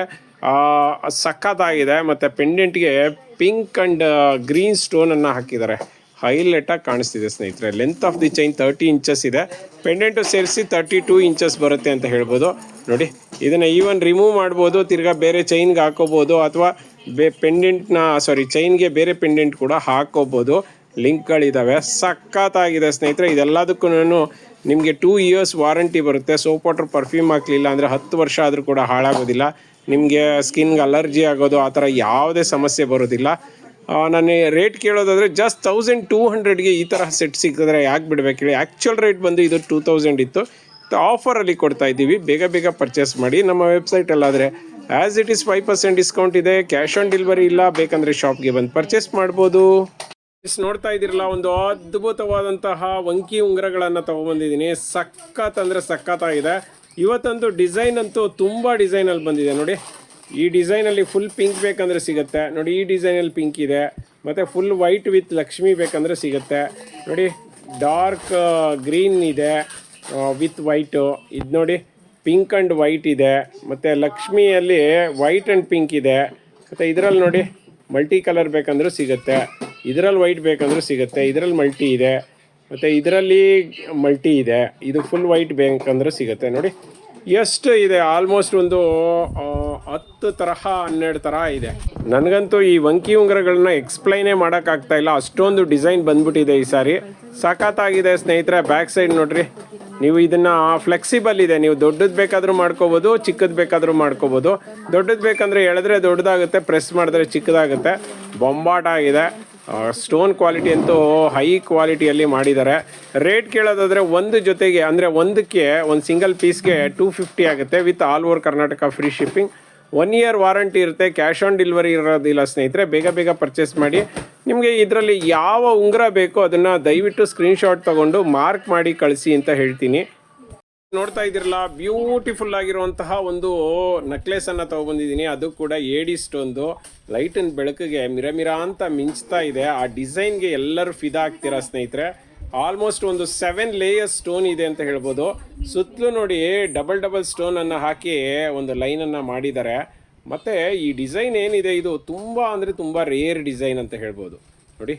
ಸಖತ್ತಾಗಿದೆ. ಮತ್ತು ಪೆಂಡೆಂಟ್ಗೆ ಪಿಂಕ್ ಆ್ಯಂಡ್ ಗ್ರೀನ್ ಸ್ಟೋನನ್ನು ಹಾಕಿದ್ದಾರೆ. ಹೈಲೈಟಾಗಿ ಕಾಣಿಸ್ತಿದೆ ಸ್ನೇಹಿತರೆ. Length of the chain thirty inches ಇದೆ. ಪೆಂಡೆಂಟು ಸೇರಿಸಿ ತರ್ಟಿ ಟೂ ಇಂಚಸ್ ಬರುತ್ತೆ ಅಂತ ಹೇಳ್ಬೋದು. ನೋಡಿ, ಇದನ್ನು ಈವನ್ ರಿಮೂವ್ ಮಾಡ್ಬೋದು, ತಿರ್ಗಾ ಬೇರೆ ಚೈನ್ಗೆ ಹಾಕೋಬೋದು ಅಥವಾ ಬೇ ಪೆಂಡೆಂಟ್ನ ಸಾರಿ ಚೈನ್ಗೆ ಬೇರೆ ಪೆಂಡೆಂಟ್ ಕೂಡ ಹಾಕೋಬೋದು. ಲಿಂಕ್ಗಳಿದ್ದಾವೆ ಸಖತ್ತಾಗಿದೆ ಸ್ನೇಹಿತರೆ. ಇದೆಲ್ಲದಕ್ಕೂ ನಿಮಗೆ ಟೂ ಇಯರ್ಸ್ ವಾರಂಟಿ ಬರುತ್ತೆ. ಸೋಪ್ ವಾಟರ್ ಪರ್ಫ್ಯೂಮ್ ಹಾಕಲಿಲ್ಲ ಅಂದರೆ ಹತ್ತು ವರ್ಷ ಆದರೂ ಕೂಡ ಹಾಳಾಗೋದಿಲ್ಲ. ನಿಮಗೆ ಸ್ಕಿನ್ಗೆ ಅಲರ್ಜಿ ಆಗೋದು, ಆ ಥರ ಯಾವುದೇ ಸಮಸ್ಯೆ ಬರೋದಿಲ್ಲ. ನಾನು ರೇಟ್ ಕೇಳೋದಾದರೆ ಜಸ್ಟ್ ತೌಸಂಡ್ ಟೂ ಹಂಡ್ರೆಡ್ಗೆ ಈ ಥರ ಸೆಟ್ ಸಿಕ್ಕಿದ್ರೆ ಯಾಕೆ ಬಿಡಬೇಕು ಹೇಳಿ. ಆ್ಯಕ್ಚುಯಲ್ ರೇಟ್ ಬಂದು ಇದು ಟೂ ತೌಸಂಡ್ ಇತ್ತು. ಆಫರಲ್ಲಿ ಕೊಡ್ತಾ ಇದ್ದೀವಿ. ಬೇಗ ಬೇಗ ಪರ್ಚೇಸ್ ಮಾಡಿ. ನಮ್ಮ ವೆಬ್ಸೈಟಲ್ಲಾದರೆ as it is five percent discount ಇದೆ. ಕ್ಯಾಶ್ ಆನ್ ಡೆಲಿವರಿ ಇಲ್ಲ. ಬೇಕಂದರೆ ಶಾಪ್ಗೆ ಬಂದು ಪರ್ಚೇಸ್ ಮಾಡ್ಬೋದು. ನೋಡ್ತಾ ಇದ್ದೀರಲ್ಲ, ಒಂದು ಅದ್ಭುತವಾದಂತಹ ವಂಕಿ ಉಂಗುರಗಳನ್ನು ತೊಗೊಬಂದಿದ್ದೀನಿ. ಸಖತ್ ಅಂದರೆ ಸಖತ್ತಾಗಿದೆ. ಇವತ್ತಂತೂ ಡಿಸೈನ್ ಅಂತೂ ತುಂಬ ಡಿಸೈನಲ್ಲಿ ಬಂದಿದೆ. ನೋಡಿ ಈ ಡಿಸೈನಲ್ಲಿ ಫುಲ್ ಪಿಂಕ್ ಬೇಕಂದ್ರೆ ಸಿಗುತ್ತೆ. ನೋಡಿ, ಈ ಡಿಸೈನಲ್ಲಿ ಪಿಂಕ್ ಇದೆ. ಮತ್ತು ಫುಲ್ ವೈಟ್ ವಿತ್ ಲಕ್ಷ್ಮಿ ಬೇಕಂದ್ರೆ ಸಿಗುತ್ತೆ. ನೋಡಿ ಡಾರ್ಕ್ ಗ್ರೀನ್ ಇದೆ ವಿತ್ ವೈಟು ಇದು ನೋಡಿ ಪಿಂಕ್ ಆ್ಯಂಡ್ ವೈಟ್ ಇದೆ. ಮತ್ತು ಲಕ್ಷ್ಮಿಯಲ್ಲಿ ವೈಟ್ ಆ್ಯಂಡ್ ಪಿಂಕ್ ಇದೆ. ಮತ್ತು ಇದರಲ್ಲಿ ನೋಡಿ ಮಲ್ಟಿ ಕಲರ್ ಬೇಕಂದರೂ ಸಿಗುತ್ತೆ. ಇದರಲ್ಲಿ ವೈಟ್ ಬೇಕಂದರೂ ಸಿಗುತ್ತೆ. ಇದರಲ್ಲಿ ಮಲ್ಟಿ ಇದೆ. ಮತ್ತು ಇದರಲ್ಲಿ ಮಲ್ಟಿ ಇದೆ. ಇದು ಫುಲ್ ವೈಟ್ ಬೇಕಂದರೂ ಸಿಗುತ್ತೆ. ನೋಡಿ ಎಷ್ಟು ಇದೆ? ಆಲ್ಮೋಸ್ಟ್ ಒಂದು ಹತ್ತು ತರಹ, ಹನ್ನೆರಡು ಥರ ಇದೆ. ನನಗಂತೂ ಈ ವಂಕಿ ಉಂಗುರಗಳನ್ನ ಎಕ್ಸ್ಪ್ಲೈನೇ ಮಾಡೋಕ್ಕಾಗ್ತಾ ಇಲ್ಲ. ಅಷ್ಟೊಂದು ಡಿಸೈನ್ ಬಂದ್ಬಿಟ್ಟಿದೆ ಈ ಸಾರಿ. ಸಖತ್ತಾಗಿದೆ ಸ್ನೇಹಿತರೆ ಬ್ಯಾಕ್ ಸೈಡ್ ನೋಡ್ರಿ. ನೀವು ಇದನ್ನ ಫ್ಲೆಕ್ಸಿಬಲ್ ಇದೆ. ನೀವು ದೊಡ್ಡದು ಬೇಕಾದರೂ ಮಾಡ್ಕೋಬೋದು, ಚಿಕ್ಕದು ಬೇಕಾದರೂ ಮಾಡ್ಕೋಬೋದು. ದೊಡ್ಡದು ಬೇಕಂದ್ರೆ ಎಳೆದ್ರೆ ದೊಡ್ಡದಾಗುತ್ತೆ ಪ್ರೆಸ್ ಮಾಡಿದ್ರೆ ಚಿಕ್ಕದಾಗುತ್ತೆ. ಬೊಂಬಾಟ ಆಗಿದೆ. ಸ್ಟೋನ್ ಕ್ವಾಲಿಟಿ ಅಂತೂ ಹೈ ಕ್ವಾಲಿಟಿಯಲ್ಲಿ ಮಾಡಿದ್ದಾರೆ. ರೇಟ್ ಕೇಳೋದಾದರೆ ಒಂದು ಜೊತೆಗೆ, ಅಂದರೆ ಒಂದಕ್ಕೆ, ಒಂದು ಸಿಂಗಲ್ ಪೀಸ್ಗೆ ಟೂ ಫಿಫ್ಟಿ ಆಗುತ್ತೆ with all over Karnataka free shipping one year warranty ಇರುತ್ತೆ ಕ್ಯಾಶ್ ಆನ್ ಡೆಲಿವರಿ ಇರೋದಿಲ್ಲ ಸ್ನೇಹಿತರೆ, ಬೇಗ ಬೇಗ ಪರ್ಚೇಸ್ ಮಾಡಿ. ನಿಮಗೆ ಇದರಲ್ಲಿ ಯಾವ ಉಂಗುರ ಬೇಕೋ ಅದನ್ನು ದಯವಿಟ್ಟು ಸ್ಕ್ರೀನ್ಶಾಟ್ ತೊಗೊಂಡು ಮಾರ್ಕ್ ಮಾಡಿ ಕಳಿಸಿ ಅಂತ ಹೇಳ್ತೀನಿ. ನೋಡ್ತಾ ಇದ್ದೀರಲ್ಲ ಬ್ಯೂಟಿಫುಲ್ ಆಗಿರುವಂತಹ ಒಂದು ನೆಕ್ಲೆಸ್ ಅನ್ನ ತಗೊಬಂದಿದ್ದೀನಿ ಅದು ಕೂಡ ಏಡಿ ಸ್ಟೋನ್ದು ಲೈಟಿನ ಬೆಳಕಿಗೆ ಮಿರ ಮಿರ ಅಂತ ಮಿಂಚ್ತಾ ಇದೆ. ಆ ಡಿಸೈನ್ಗೆ ಎಲ್ಲರೂ ಫಿದಾ ಆಗ್ತೀರಾ ಸ್ನೇಹಿತರೆ? ಆಲ್ಮೋಸ್ಟ್ ಒಂದು ಸೆವೆನ್ ಲೇಯರ್ ಸ್ಟೋನ್ ಇದೆ ಅಂತ ಹೇಳ್ಬೋದು. ಸುತ್ತಲೂ ನೋಡಿ ಡಬಲ್ ಡಬಲ್ ಸ್ಟೋನ್ ಅನ್ನ ಹಾಕಿ ಒಂದು ಲೈನ್ ಅನ್ನ ಮಾಡಿದ್ದಾರೆ. ಮತ್ತೆ ಈ ಡಿಸೈನ್ ಏನಿದೆ ಇದು? ತುಂಬಾ ಅಂದ್ರೆ ತುಂಬಾ ರೇರ್ ಡಿಸೈನ್ ಅಂತ ಹೇಳ್ಬೋದು. ನೋಡಿ,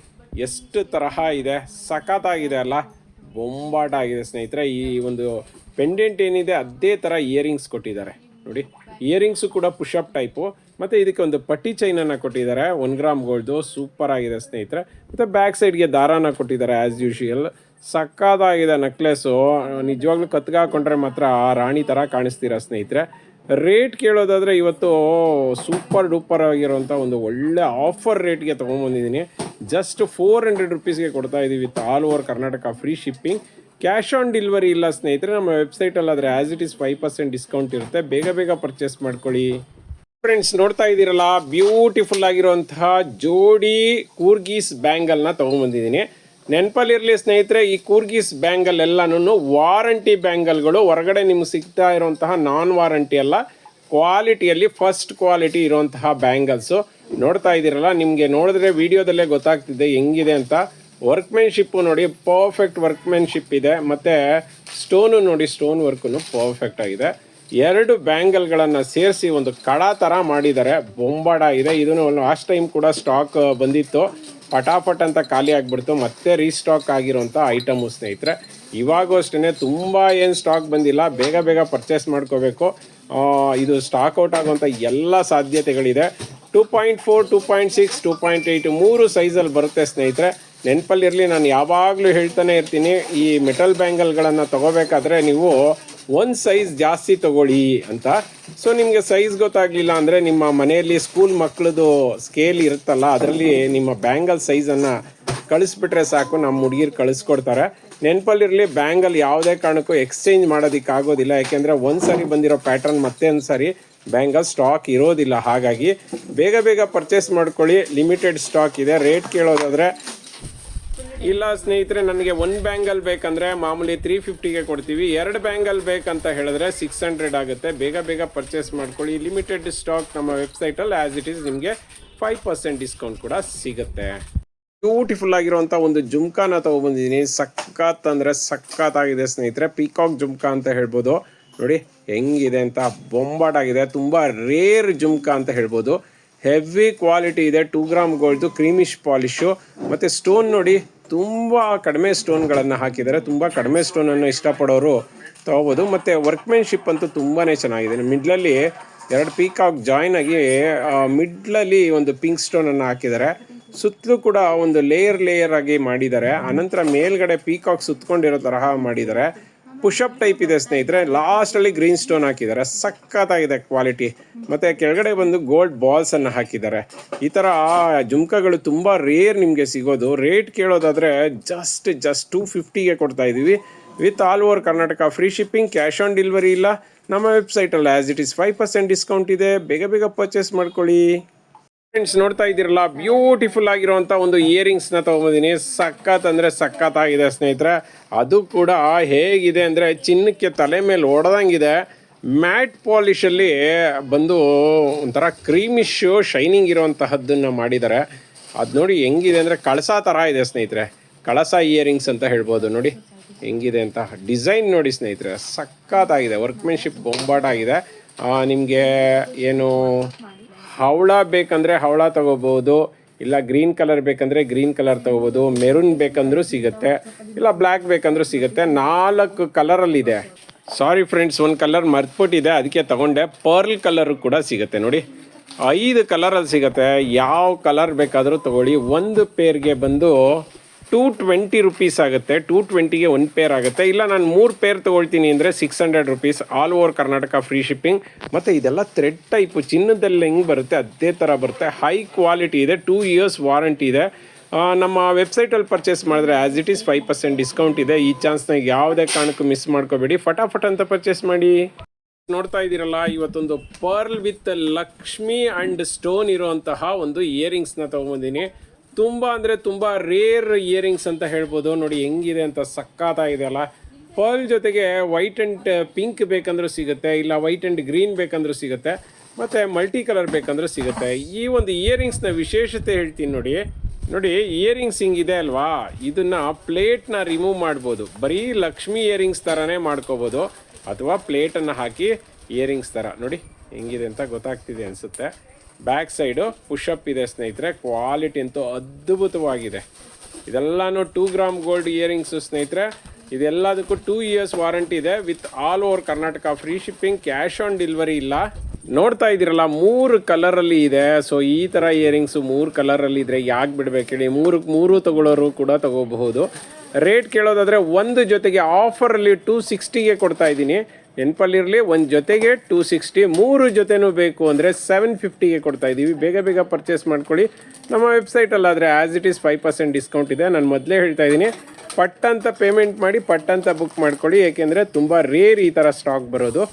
ಎಷ್ಟು ತರಹ ಇದೆ. ಸಖತ್ತಾಗಿದೆ ಅಲ್ಲ. ಬೊಂಬಾಟ ಆಗಿದೆ ಸ್ನೇಹಿತರೆ. ಈ ಒಂದು ಪೆಂಡೆಂಟ್ ಏನಿದೆ, ಅದೇ ಥರ ಇಯರಿಂಗ್ಸ್ ಕೊಟ್ಟಿದ್ದಾರೆ. ನೋಡಿ ಇಯರಿಂಗ್ಸು ಕೂಡ ಪುಷಪ್ ಟೈಪು ಮತ್ತು ಇದಕ್ಕೆ ಒಂದು ಪಟ್ಟಿ ಚೈನನ್ನು ಕೊಟ್ಟಿದ್ದಾರೆ. ಒನ್ ಗ್ರಾಮ್ ಗೋಲ್ಡು ಸೂಪರ್ ಆಗಿದೆ ಸ್ನೇಹಿತರೆ. ಮತ್ತು ಬ್ಯಾಕ್ ಸೈಡ್ಗೆ ದಾರಾನ ಕೊಟ್ಟಿದ್ದಾರೆ ಆ್ಯಸ್ ಯೂಶುವಲ್ ಸಕ್ಕದಾಗಿದೆ ನೆಕ್ಲೆಸ್ಸು ನಿಜವಾಗ್ಲೂ ಕತ್ಗಾಕೊಂಡ್ರೆ ಮಾತ್ರ ಆ ರಾಣಿ ಥರ ಕಾಣಿಸ್ತೀರಾ ಸ್ನೇಹಿತರೆ. ರೇಟ್ ಕೇಳೋದಾದರೆ ಇವತ್ತು ಸೂಪರ್ ಡೂಪರ್ ಆಗಿರೋಂಥ ಒಂದು ಒಳ್ಳೆ ಆಫರ್ ರೇಟ್ಗೆ ತೊಗೊಂಬಂದಿದ್ದೀನಿ. ಜಸ್ಟ್ ಫೋರ್ ಹಂಡ್ರೆಡ್ ರುಪೀಸ್ಗೆ ಕೊಡ್ತಾ ಇದ್ದೀವಿ with all over Karnataka free shipping cash on delivery ಇಲ್ಲ ಸ್ನೇಹಿತರೆ, ನಮ್ಮ ವೆಬ್ಸೈಟಲ್ಲಾದರೆ as it is five percent discount ಇರುತ್ತೆ. ಬೇಗ ಬೇಗ ಪರ್ಚೇಸ್ ಮಾಡ್ಕೊಳ್ಳಿ. ಫ್ರೆಂಡ್ಸ್ ನೋಡ್ತಾ ಇದ್ದೀರಲ್ಲ ಬ್ಯೂಟಿಫುಲ್ ಆಗಿರುವಂತಹ ಜೋಡಿ ಕೂರ್ಗೀಸ್ ಬ್ಯಾಂಗಲ್ನ ತೊಗೊಂಬಂದಿದ್ದೀನಿ. ನೆನಪಲ್ಲಿರಲಿ ಸ್ನೇಹಿತರೆ, ಈ ಕೂರ್ಗೀಸ್ ಬ್ಯಾಂಗಲ್ ಎಲ್ಲನೂ ವಾರಂಟಿ ಬ್ಯಾಂಗಲ್ಗಳು. ಹೊರಗಡೆ ನಿಮ್ಗೆ ಸಿಗ್ತಾ ಇರುವಂತಹ ನಾನ್ ವಾರಂಟಿ ಅಲ್ಲ ಕ್ವಾಲಿಟಿಯಲ್ಲಿ ಫಸ್ಟ್ ಕ್ವಾಲಿಟಿ ಇರುವಂತಹ ಬ್ಯಾಂಗಲ್ಸು. ನೋಡ್ತಾ ಇದ್ದೀರಲ್ಲ, ನಿಮಗೆ ನೋಡಿದ್ರೆ ವಿಡಿಯೋದಲ್ಲೇ ಗೊತ್ತಾಗ್ತಿದೆ ಹೆಂಗಿದೆ ಅಂತ. ವರ್ಕ್ಮೆನ್ಶಿಪ್ಪು ನೋಡಿ ಪರ್ಫೆಕ್ಟ್ ವರ್ಕ್ಮೆನ್ಶಿಪ್ ಇದೆ. ಮತ್ತು ಸ್ಟೋನು ನೋಡಿ ಸ್ಟೋನ್ ವರ್ಕು ಪರ್ಫೆಕ್ಟ್ ಆಗಿದೆ. ಎರಡು ಬ್ಯಾಂಗಲ್ಗಳನ್ನು ಸೇರಿಸಿ ಒಂದು ಕಡ ಥರ ಮಾಡಿದ್ದಾರೆ. ಬೊಂಬಾಡ ಇದೆ. ಇದನ್ನು ಲಾಸ್ಟ್ ಟೈಮ್ ಕೂಡ ಸ್ಟಾಕ್ ಬಂದಿತ್ತು. ಪಟಾಪಟ್ ಅಂತ ಖಾಲಿ ಆಗಿಬಿಡ್ತು. ಮತ್ತೆ ರೀಸ್ಟಾಕ್ ಆಗಿರೋಂಥ ಐಟಮು ಸ್ನೇಹಿತರೆ. ಇವಾಗೂ ಅಷ್ಟೇ ತುಂಬ ಏನು ಸ್ಟಾಕ್ ಬಂದಿಲ್ಲ. ಬೇಗ ಬೇಗ ಪರ್ಚೇಸ್ ಮಾಡ್ಕೋಬೇಕು. ಇದು ಸ್ಟಾಕ್ ಔಟ್ ಆಗುವಂಥ ಎಲ್ಲ ಸಾಧ್ಯತೆಗಳಿದೆ. Two point four two point six two point eight ಮೂರು ಸೈಜಲ್ಲಿ ಬರುತ್ತೆ ಸ್ನೇಹಿತರೆ. ನೆನಪಲ್ಲಿರಲಿ ನಾನು ಯಾವಾಗಲೂ ಹೇಳ್ತಾನೆ ಇರ್ತೀನಿ, ಈ ಮೆಟಲ್ ಬ್ಯಾಂಗಲ್ಗಳನ್ನು ತಗೋಬೇಕಾದ್ರೆ ನೀವು ಒಂದು ಸೈಜ್ ಜಾಸ್ತಿ ತಗೊಳ್ಳಿ ಅಂತ. ಸೊ ನಿಮಗೆ ಸೈಜ್ ಗೊತ್ತಾಗಲಿಲ್ಲ ಅಂದರೆ ನಿಮ್ಮ ಮನೆಯಲ್ಲಿ ಸ್ಕೂಲ್ ಮಕ್ಕಳದು ಸ್ಕೇಲ್ ಇರುತ್ತಲ್ಲ, ಅದರಲ್ಲಿ ನಿಮ್ಮ ಬ್ಯಾಂಗಲ್ ಸೈಜನ್ನು ಕಳಿಸ್ಬಿಟ್ರೆ ಸಾಕು, ನಮ್ಮ ಹುಡುಗಿರು ಕಳಿಸ್ಕೊಡ್ತಾರೆ. ನೆನಪಲ್ಲಿರಲಿ ಬ್ಯಾಂಗಲ್ ಯಾವುದೇ ಕಾರಣಕ್ಕೂ ಎಕ್ಸ್ಚೇಂಜ್ ಮಾಡೋದಕ್ಕೆ ಆಗೋದಿಲ್ಲ. ಯಾಕೆಂದರೆ ಒಂದು ಸಾರಿ ಬಂದಿರೋ ಪ್ಯಾಟರ್ನ್ ಮತ್ತೆ ಒಂದು ಸಾರಿ ಬ್ಯಾಂಗಲ್ ಸ್ಟಾಕ್ ಇರೋದಿಲ್ಲ. ಹಾಗಾಗಿ ಬೇಗ ಬೇಗ ಪರ್ಚೇಸ್ ಮಾಡ್ಕೊಳ್ಳಿ. ಲಿಮಿಟೆಡ್ ಸ್ಟಾಕ್ ಇದೆ. ರೇಟ್ ಕೇಳೋದಾದರೆ, ಇಲ್ಲ ಸ್ನೇಹಿತರೆ, ನನಗೆ ಒಂದು ಬ್ಯಾಂಗಲ್ ಬೇಕಂದರೆ ಮಾಮೂಲಿ ತ್ರೀ ಫಿಫ್ಟಿಗೆ ಕೊಡ್ತೀವಿ. ಎರಡು ಬ್ಯಾಂಗಲ್ ಬೇಕಂತ ಹೇಳಿದ್ರೆ ಸಿಕ್ಸ್ ಹಂಡ್ರೆಡ್ ಆಗುತ್ತೆ. ಬೇಗ ಬೇಗ ಪರ್ಚೇಸ್ ಮಾಡ್ಕೊಳ್ಳಿ. ಲಿಮಿಟೆಡ್ ಸ್ಟಾಕ್ ನಮ್ಮ ವೆಬ್ಸೈಟಲ್ಲಿ ಆ್ಯಸ್ ಇಟ್ ಈಸ್ ನಿಮಗೆ ಫೈವ್ ಪರ್ಸೆಂಟ್ ಡಿಸ್ಕೌಂಟ್ ಕೂಡ ಸಿಗುತ್ತೆ. ಬ್ಯೂಟಿಫುಲ್ ಆಗಿರುವಂಥ ಒಂದು ಜುಮ್ಕಾನ ತಗೊಬಂದಿದ್ದೀನಿ ಸಖತ್ ಅಂದರೆ ಸಖತ್ತಾಗಿದೆ ಸ್ನೇಹಿತರೆ. ಪೀಕಾಕ್ ಜುಮ್ಕಾ ಅಂತ ಹೇಳ್ಬೋದು. ನೋಡಿ, ಹೆಂಗಿದೆ ಅಂತ ಬೊಂಬಾಟಾಗಿದೆ ತುಂಬ ರೇರ್ ಜುಮ್ಕಾ ಅಂತ ಹೇಳ್ಬೋದು. ಹೆವಿ ಕ್ವಾಲಿಟಿ ಇದೆ. ಟೂ ಗ್ರಾಮ್ ಗೋಲ್ಡ್ದು ಕ್ರೀಮಿಶ್ ಪಾಲಿಶು ಮತ್ತು ಸ್ಟೋನ್ ನೋಡಿ, ತುಂಬ ಕಡಿಮೆ ಸ್ಟೋನ್ಗಳನ್ನು ಹಾಕಿದ್ದಾರೆ. ತುಂಬ ಕಡಿಮೆ ಸ್ಟೋನನ್ನು ಇಷ್ಟಪಡೋರು ತಗೋಬೋದು. ಮತ್ತು ವರ್ಕ್ಮೆನ್ಶಿಪ್ ಅಂತೂ ತುಂಬಾ ಚೆನ್ನಾಗಿದೆ. ಮಿಡ್ಲಲ್ಲಿ ಎರಡು ಪೀಕಾಕ್ ಜಾಯ್ನ್ ಆಗಿ ಮಿಡ್ಲಲ್ಲಿ ಒಂದು ಪಿಂಕ್ ಸ್ಟೋನನ್ನು ಹಾಕಿದ್ದಾರೆ. ಸುತ್ತಲೂ ಕೂಡ ಒಂದು ಲೇಯರ್ ಲೇಯರ್ ಆಗಿ ಮಾಡಿದ್ದಾರೆ. ಅನಂತರ ಮೇಲ್ಗಡೆ ಪೀಕಾಕ್ ಸುತ್ತಕೊಂಡಿರೋ ತರಹ ಮಾಡಿದ್ದಾರೆ. ಪುಷಪ್ ಟೈಪ್ ಇದೆ ಸ್ನೇಹಿತರೆ. ಲಾಸ್ಟಲ್ಲಿ ಗ್ರೀನ್ ಸ್ಟೋನ್ ಹಾಕಿದ್ದಾರೆ. ಸಖತ್ತಾಗಿದೆ ಕ್ವಾಲಿಟಿ ಮತ್ತು ಕೆಳಗಡೆ ಬಂದು ಗೋಲ್ಡ್ ಬಾಲ್ಸ್ ಅನ್ನು ಹಾಕಿದ್ದಾರೆ. ಈ ಥರ ಜುಮ್ಕಗಳು ತುಂಬ ರೇರ್ ನಿಮಗೆ ಸಿಗೋದು. ರೇಟ್ ಕೇಳೋದಾದರೆ ಜಸ್ಟ್ ಜಸ್ಟ್ ಟೂ ಫಿಫ್ಟಿಗೆ ಕೊಡ್ತಾ ಇದ್ದೀವಿ with all over Karnataka free shipping cash on delivery ಇಲ್ಲ. ನಮ್ಮ ವೆಬ್ಸೈಟಲ್ಲಿ as it is five percent discount ಇದೆ. ಬೇಗ ಬೇಗ ಪರ್ಚೇಸ್ ಮಾಡ್ಕೊಳ್ಳಿ. ಫ್ರೆಂಡ್ಸ್ ನೋಡ್ತಾ ಇದ್ದೀರಲ್ಲ ಬ್ಯೂಟಿಫುಲ್ ಆಗಿರುವಂಥ ಒಂದು ಇಯರಿಂಗ್ಸ್ನ ತೊಗೊಂಬಂದಿನಿ. ಸಖತ್ ಅಂದರೆ ಸಖತ್ತಾಗಿದೆ ಸ್ನೇಹಿತರೆ. ಅದು ಕೂಡ ಹೇಗಿದೆ ಅಂದರೆ ಚಿನ್ನಕ್ಕೆ ತಲೆ ಮೇಲೆ ಹೊಡೆದಂಗಿದೆ ಮ್ಯಾಟ್ ಪಾಲಿಶಲ್ಲಿ ಬಂದು ಒಂಥರ ಕ್ರೀಮಿಶ್ ಶೈನಿಂಗ್ ಇರುವಂತಹದ್ದನ್ನು ಮಾಡಿದ್ದಾರೆ. ಅದು ನೋಡಿ ಹೆಂಗಿದೆ ಅಂದರೆ ಕಳಸ ಥರ ಇದೆ ಸ್ನೇಹಿತರೆ. ಕಳಸ ಇಯರಿಂಗ್ಸ್ ಅಂತ ಹೇಳ್ಬೋದು ನೋಡಿ. ಹೆಂಗಿದೆ ಅಂತ ಡಿಸೈನ್ ನೋಡಿ ಸ್ನೇಹಿತರೆ. ಸಖತ್ತಾಗಿದೆ. ವರ್ಕ್ಮೆನ್ಶಿಪ್ ಬೊಂಬಾಟಾಗಿದೆ ನಿಮಗೆ ಏನು? ಹವಳ ಬೇಕಂದರೆ ಹವಳ ತಗೋಬೋದು ಇಲ್ಲ ಗ್ರೀನ್ ಕಲರ್ ಬೇಕಂದರೆ ಗ್ರೀನ್ ಕಲರ್ ತಗೋಬೋದು ಮೆರೂನ್ ಬೇಕಂದ್ರೂ ಸಿಗುತ್ತೆ, ಇಲ್ಲ ಬ್ಲ್ಯಾಕ್ ಬೇಕಂದ್ರೂ ಸಿಗುತ್ತೆ. ನಾಲ್ಕು ಕಲರಲ್ಲಿದೆ. ಸಾರಿ ಫ್ರೆಂಡ್ಸ್ ಒಂದು ಕಲರ್ ಮರ್ತ್ಬಿಟ್ಟಿದೆ, ಅದಕ್ಕೆ ತಗೊಂಡೆ. ಪರ್ಲ್ ಕಲರ್ ಕೂಡ ಸಿಗುತ್ತೆ ನೋಡಿ. ಐದು ಕಲರಲ್ಲಿ ಸಿಗುತ್ತೆ. ಯಾವ ಕಲರ್ ಬೇಕಾದರೂ ತಗೊಳ್ಳಿ. ಒಂದು ಪೇರ್ಗೆ ಬಂದು ಟೂ ಟ್ವೆಂಟಿ ರುಪೀಸ್ ಆಗುತ್ತೆ ಟೂ ಟ್ವೆಂಟಿಗೆ ಒಂದು ಪೇರ್ ಆಗುತ್ತೆ. ಇಲ್ಲ, ನಾನು ಮೂರು ಪೇರ್ ತೊಗೊಳ್ತೀನಿ ಅಂದರೆ six hundred rupees all over Karnataka free shipping ಮತ್ತು ಇದೆಲ್ಲ ಥ್ರೆಡ್ ಟೈಪು ಚಿನ್ನದಲ್ಲಿ ಹೆಂಗೆ ಬರುತ್ತೆ, ಅದೇ ಥರ ಬರುತ್ತೆ. ಹೈ ಕ್ವಾಲಿಟಿ ಇದೆ ಟೂ ಇಯರ್ಸ್ ವಾರಂಟಿ ಇದೆ. ನಮ್ಮ ವೆಬ್ಸೈಟಲ್ಲಿ ಪರ್ಚೇಸ್ ಮಾಡಿದ್ರೆ as it is five percent discount ಇದೆ. ಈ ಚಾನ್ಸ್ನ ಯಾವುದೇ ಕಾರಣಕ್ಕೂ ಮಿಸ್ ಮಾಡ್ಕೋಬೇಡಿ. ಫಟಾಫಟ್ ಅಂತ ಪರ್ಚೇಸ್ ಮಾಡಿ. ನೋಡ್ತಾ ಇದ್ದೀರಲ್ಲ, ಇವತ್ತೊಂದು pearl with Lakshmi and stone ಇರುವಂತಹ ಒಂದು ಇಯರಿಂಗ್ಸ್ನ ತೊಗೊಂಬಂದಿನಿ. ತುಂಬ ಅಂದರೆ ತುಂಬ ರೇರ್ ಇಯರಿಂಗ್ಸ್ ಅಂತ ಹೇಳ್ಬೋದು. ನೋಡಿ ಹೆಂಗಿದೆ ಅಂತ ಸಕ್ಕತ್ತಾಗಿದೆ ಅಲ್ಲ. ಪರ್ಲ್ ಜೊತೆಗೆ ವೈಟ್ ಆ್ಯಂಡ್ ಪಿಂಕ್ ಬೇಕಂದ್ರೂ ಸಿಗುತ್ತೆ, ಇಲ್ಲ ವೈಟ್ ಆ್ಯಂಡ್ ಗ್ರೀನ್ ಬೇಕಂದ್ರೂ ಸಿಗುತ್ತೆ, ಮತ್ತು ಮಲ್ಟಿ ಕಲರ್ ಬೇಕಂದ್ರೂ ಸಿಗುತ್ತೆ. ಈ ಒಂದು ಇಯರಿಂಗ್ಸ್ನ ವಿಶೇಷತೆ ಹೇಳ್ತೀನಿ ನೋಡಿ. ನೋಡಿ ಇಯರಿಂಗ್ಸ್ ಹಿಂಗಿದೆ ಅಲ್ವಾ? ಇದನ್ನ ಪ್ಲೇಟ್ನ ರಿಮೂವ್ ಮಾಡ್ಬೋದು. ಬರೀ ಲಕ್ಷ್ಮಿ ಇಯರಿಂಗ್ಸ್ ಥರನೇ ಮಾಡ್ಕೋಬೋದು. ಅಥವಾ ಪ್ಲೇಟನ್ನು ಹಾಕಿ ಇಯರಿಂಗ್ಸ್ ಥರ ನೋಡಿ, ಹೆಂಗಿದೆ ಅಂತ ಗೊತ್ತಾಗ್ತಿದೆ ಅನಿಸುತ್ತೆ. ಬ್ಯಾಕ್ ಸೈಡು ಪುಷಪ್ ಇದೆ ಸ್ನೇಹಿತರೆ, ಕ್ವಾಲಿಟಿ ಅಂತೂ ಅದ್ಭುತವಾಗಿದೆ. ಇದೆಲ್ಲನೂ ಟೂ ಗ್ರಾಮ್ ಗೋಲ್ಡ್ ಇಯರಿಂಗ್ಸು ಸ್ನೇಹಿತರೆ, ಇದೆಲ್ಲದಕ್ಕೂ ಟೂ ಇಯರ್ಸ್ ವಾರಂಟಿ ಇದೆ. With all over Karnataka free shipping cash on delivery ಇಲ್ಲ. ನೋಡ್ತಾ ಇದ್ದೀರಲ್ಲ, ಮೂರು ಕಲರಲ್ಲಿ ಇದೆ. ಸೊ ಈ ಥರ ಇಯರಿಂಗ್ಸು ಮೂರು ಕಲರಲ್ಲಿ ಇದ್ರೆ ಯಾಕೆ ಬಿಡ್ಬೇಕು ಹೇಳಿ, ಮೂರು ಮೂರು ತಗೊಳ್ಳೋರು ಕೂಡ ತಗೋಬಹುದು. ರೇಟ್ ಕೇಳೋದಾದರೆ, ಒಂದು ಜೊತೆಗೆ ಆಫರಲ್ಲಿ ಟೂ ಸಿಕ್ಸ್ಟಿಗೆ ಕೊಡ್ತಾ ಇದ್ದೀನಿ. ನೆನಪಲ್ಲಿರಲಿ ಒಂದು ಜೊತೆಗೆ ಟೂ ಸಿಕ್ಸ್ಟಿ ಮೂರು ಜೊತೆನೂ ಬೇಕು ಅಂದರೆ ಸೆವೆನ್ ಫಿಫ್ಟಿಗೆ ಕೊಡ್ತಾ ಇದ್ದೀವಿ ಬೇಗ ಬೇಗ ಪರ್ಚೇಸ್ ಮಾಡ್ಕೊಳ್ಳಿ. ನಮ್ಮ ವೆಬ್ಸೈಟಲ್ಲಾದರೆ as it is five percent discount ಇದೆ. ನಾನು ಮೊದಲೇ ಹೇಳ್ತಾ ಇದ್ದೀನಿ ಪಟ್ಟಂತ ಪೇಮೆಂಟ್ ಮಾಡಿ ಪಟ್ಟಂತ ಬುಕ್ ಮಾಡ್ಕೊಳ್ಳಿ. ಏಕೆಂದರೆ ತುಂಬ ರೇರ್ ಈ ಥರ ಸ್ಟಾಕ್ ಬರೋದು.